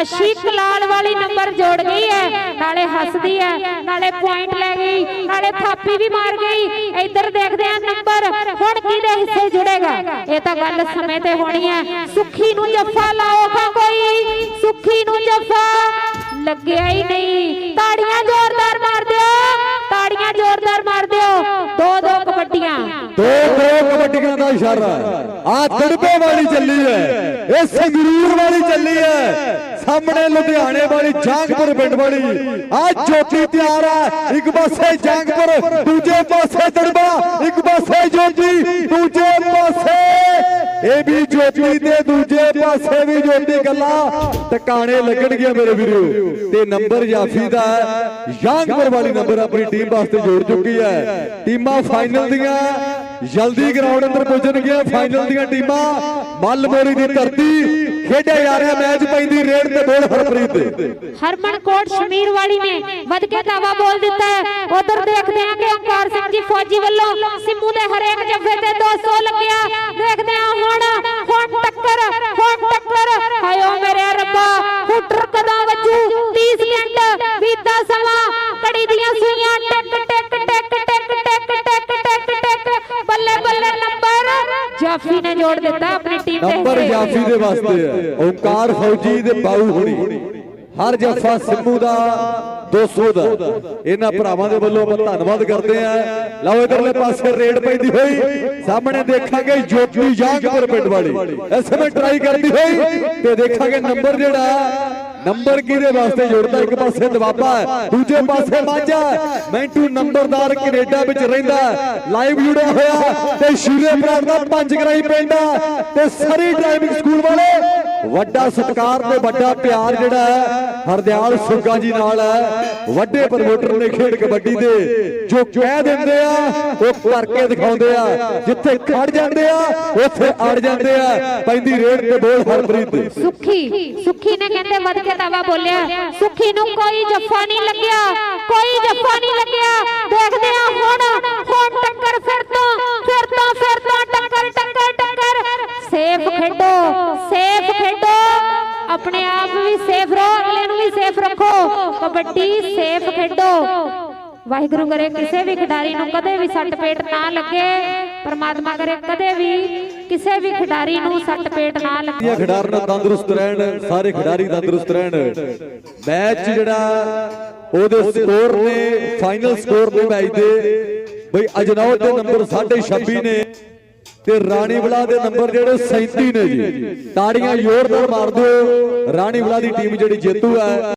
ਕਾਸ਼ੀ ਕਲਾਲ ਵਾਲੀ ਨੰਬਰ ਜੋੜ ਗਈ ਹੈ। ਨਾਲੇ ਹੱਸਦੀ ਹੈ, ਨਾਲੇ ਪੁਆਇੰਟ ਲੈ ਗਈ, ਨਾਲੇ ਥਾਪੀ ਵੀ ਮਾਰ ਗਈ। ਇੱਧਰ ਦੇਖਦੇ ਆ ਨੰਬਰ, ਹੁਣ ਕਿਹਦੇ ਹਿੱਸੇ ਜੁੜੇਗਾ? ਇਹ ਤਾਂ ਗੱਲ ਸਮੇਂ ਤੇ ਹੋਣੀ ਹੈ। ਸੁੱਖੀ ਨੂੰ ਜੱਫਾ ਲਾਓ ਕੋਈ? ਸੁਖੀ ਨੂੰ ਜੱਫਾ ਲੱਗਿਆ ਹੀ ਨਹੀਂ। ਤਾੜੀਆਂ ਜ਼ੋਰਦਾਰ ਮਾਰ ਦਿਓ, ਤਾੜੀਆਂ ਜ਼ੋਰਦਾਰ ਮਾਰ ਦਿਓ। ਦੋ ਦੋ ਕਬੱਡੀਆਂ। ਦੋ ਦੋ ਕਬੱਡੀਆਂ ਦਾ ਇਸ਼ਾਰਾ ਆ ਤੜਪੇ ਵਾਲੀ ਚੱਲੀ ਹੈ। ਇਹ ਸੰਗਰੂਰ ਵਾਲੀ ਚੱਲੀ ਹੈ। ਸਾਹਮਣੇ ਲੁਧਿਆਣੇ ਵਾਲੀ ਜਾਂਗਪੁਰ ਪਿੰਡ ਵਾਲੀ। ਆ ਜੋਤੀ ਤਿਆਰ ਹੈ। ਇੱਕ ਪਾਸੇ ਜਾਂਗਪੁਰ ਦੂਜੇ ਪਾਸੇ ਤੜਪਾ। ਇੱਕ ਪਾਸੇ ਜੋਤੀ, ਦੂਜੇ ਪਾਸੇ। ਇਹ ਵੀ ਜੋਤੀ ਤੇ ਦੂਜੇ ਪਾਸੇ ਵੀ ਜੋਤੀ ਗੱਲਾਂ ਟਿਕਾਣੇ ਲੱਗਣਗੀਆਂ ਮੇਰੇ ਵੀਰੋ। ਤੇ ਨੰਬਰ ਜਾਫੀ ਦਾ ਹੈ। ਜਾਂਗਪੁਰ ਵਾਲੀ ਨੰਬਰ ਆਪਣੀ ਟੀਮ ਵਾਸਤੇ ਜੋੜ ਚੁੱਕੀ ਹੈ। ਟੀਮਾਂ ਫਾਈਨਲ ਦੀਆਂ। ਜਲਦੀ ਗਰਾਊਂਡ ਅੰਦਰ ਪੁੱਜਣਗੀਆਂ ਫਾਈਨਲ ਦੀਆਂ ਟੀਮਾਂ ਮੱਲ ਦੀ ਧਰਤੀ ਖੇਡਿਆ ਜਾ ਰਿਹਾ, ਮੈਚ ਪੈਂਦੀ ਰੇਡ ਤੇ ਬੋਲ ਹਰਪ੍ਰੀਤ ਦੇ। ਹਰਮਨ ਕੋਟ ਸ਼ਮੀਰ ਵਾਲੀ ਨੇ ਵੱਧ ਕੇ ਦਾਵਾ ਬੋਲ ਦਿੱਤਾ ਹੈ। ਉਧਰ ਦੇਖਦੇ ਹਾਂ ਕਿ ਓਂਕਾਰ ਸਿੰਘ ਜੀ ਫੌਜੀ ਵੱਲੋਂ ਸਿੰਮੂ ਦੇ ਹਰੇਕ ਜੱਫੇ ਤੇ 200 ਲੱਗਿਆ। ਦੇਖਦੇ ਹਾਂ ਹੁਣ ਹੁਣ ਟੱਕਰ ਹੁਣ ਟੱਕਰ। ਹਾਇਓ ਮੇਰੇ ਰੱਬਾ ਹੁਟਰ ਕਦਾਂ ਵੱਜੂ? 30 ਸਕਿੰਟ ਜੋੜ ਦਿੱਤਾ ਆਪਣੀ ਟੀਮ ਦੇ ਨੰਬਰ। ਜਾਫੀ ਦੇ ਵਾਸਤੇ ਹੈ। ਓਂਕਾਰ ਫੌਜੀ ਦੇ ਬਾਊ ਹੁਣੀ। ਹਰ ਜੱਫਾ ਸਿੰਮੂ ਦਾ 200 ਦਾ। ਇਹਨਾਂ ਭਰਾਵਾਂ ਦੇ ਵੱਲੋਂ ਆਪਾਂ ਧੰਨਵਾਦ ਕਰਦੇ ਆ ਲਓ ਇਧਰਲੇ ਪਾਸੇ ਰੇਡ ਪੈਂਦੀ ਹੋਈ। ਸਾਹਮਣੇ ਦੇਖਾਂਗੇ ਜੋਤੀ ਜਾਂਗਪੁਰ ਪਿੰਡ ਵਾਲੀ। ਇਸ ਸਮੇਂ ਟਰਾਈ ਕਰਦੀ ਹੋਈ ਤੇ ਦੇਖਾਂਗੇ ਨੰਬਰ ਜਿਹੜਾ ਨੰਬਰ ਕਿਹਦੇ ਵਾਸਤੇ ਜੁੜਦਾ? ਇੱਕ ਪਾਸੇ ਦਵਾਬਾ ਦੂਜੇ ਪਾਸੇ ਮਾਝਾ। ਮੈਂਟੂ ਨੰਬਰਦਾਰ ਕੈਨੇਡਾ ਵਿੱਚ ਰਹਿੰਦਾ ਲਾਈਵ ਜੁੜਿਆ ਹੋਇਆ ਤੇ ਸ਼ੂਰੇ ਬਰਾੜ ਦਾ ਪੰਜ ਗਰਾਈ ਪਿੰਡ ਤੇ ਸਰੀ ਡਰਾਈਵਿੰਗ ਸਕੂਲ ਵਾਲੇ ਵੱਡਾ ਸਤਿਕਾਰ ਤੇ ਵੱਡਾ ਪਿਆਰ ਜਿਹੜਾ ਹੈ, ਹਰਦਿਆਲ ਸੁੱਗਾ ਜੀ ਨਾਲ ਹੈ। ਵੱਡੇ ਪ੍ਰਮੋਟਰ ਨੇ ਖੇਡ ਕਬੱਡੀ ਦੇ, ਜੋ ਕਹਿ ਦਿੰਦੇ ਆ, ਉਹ ਕਰਕੇ ਦਿਖਾਉਂਦੇ ਆ। ਜਿੱਥੇ ਖੜ ਜਾਂਦੇ ਆ, ਉੱਥੇ ਅੜ ਜਾਂਦੇ ਆ। ਪੈਂਦੀ ਰੇਡ ਤੇ ਬੋਲ ਹਰਪ੍ਰੀਤ ਦੀ। ਸੁੱਖੀ ਸੁੱਖੀ ਨੇ ਕਹਿੰਦੇ ਵੱਧ ਕੇ ਦਾਵਾ ਬੋਲਿਆ। ਸੁੱਖੀ ਨੂੰ ਕੋਈ ਜੱਫਾ ਨਹੀਂ ਲੱਗਿਆ, ਕੋਈ ਜੱਫਾ ਨਹੀਂ ਲੱਗਿਆ। ਦੇਖਦੇ ਆ ਹੁਣ ਹੁਣ ਟੱਕਰ ਫਿਰ ਤੋਂ ਫਿਰ ਤੋਂ ਫਿਰ ਤੋਂ ਟੱਕਰ ਟੱਕਰ ਟੱਕਰ। ਸੇਫ ਖੇਡੋ ਸੇਫ ਖੇਡੋ। ਆਪਣੇ ਆਪ ਵੀ ਸੇਫ ਰਹੋ ਅਗਲੇ ਨੂੰ ਵੀ ਸੇਫ ਰੱਖੋ। ਕਬੱਡੀ ਸੇਫ ਖੇਡੋ। ਵਾਹਿਗੁਰੂ ਕਰੇ ਕਿਸੇ ਵੀ ਖਿਡਾਰੀ ਨੂੰ ਕਦੇ ਵੀ ਸੱਟ ਪੇਟ ਨਾ ਲੱਗੇ, ਪਰਮਾਤਮਾ ਕਰੇ ਕਦੇ ਵੀ ਕਿਸੇ ਵੀ ਖਿਡਾਰੀ ਨੂੰ ਸੱਟ ਪੇਟ ਨਾ ਲੱਗੇ। ਵਧੀਆ ਖਿਡਾਰਨ ਤੰਦਰੁਸਤ ਰਹਿਣ, ਸਾਰੇ ਖਿਡਾਰੀ ਤੰਦਰੁਸਤ ਰਹਿਣ। ਮੈਚ ਜਿਹੜਾ, ਉਹਦੇ ਸਕੋਰ ਨੇ ਫਾਈਨਲ ਸਕੋਰ ਨੇ ਮੈਚ ਦੇ, ਬਈ ਅਜਨੌਰ ਦੇ ਨੰਬਰ 26 ਨੇ। ਤੇ ਰਾਣੀਵਾਲਾ ਦੇ ਨੰਬਰ ਜਿਹੜੇ 37 ਨੇ ਜੀ। ਤਾੜੀਆਂ ਜ਼ੋਰਦਾਰ ਮਾਰ ਦਿਓ। ਰਾਣੀਵਾਲਾ ਦੀ ਟੀਮ ਜਿਹੜੀ ਜੇਤੂ ਹੈ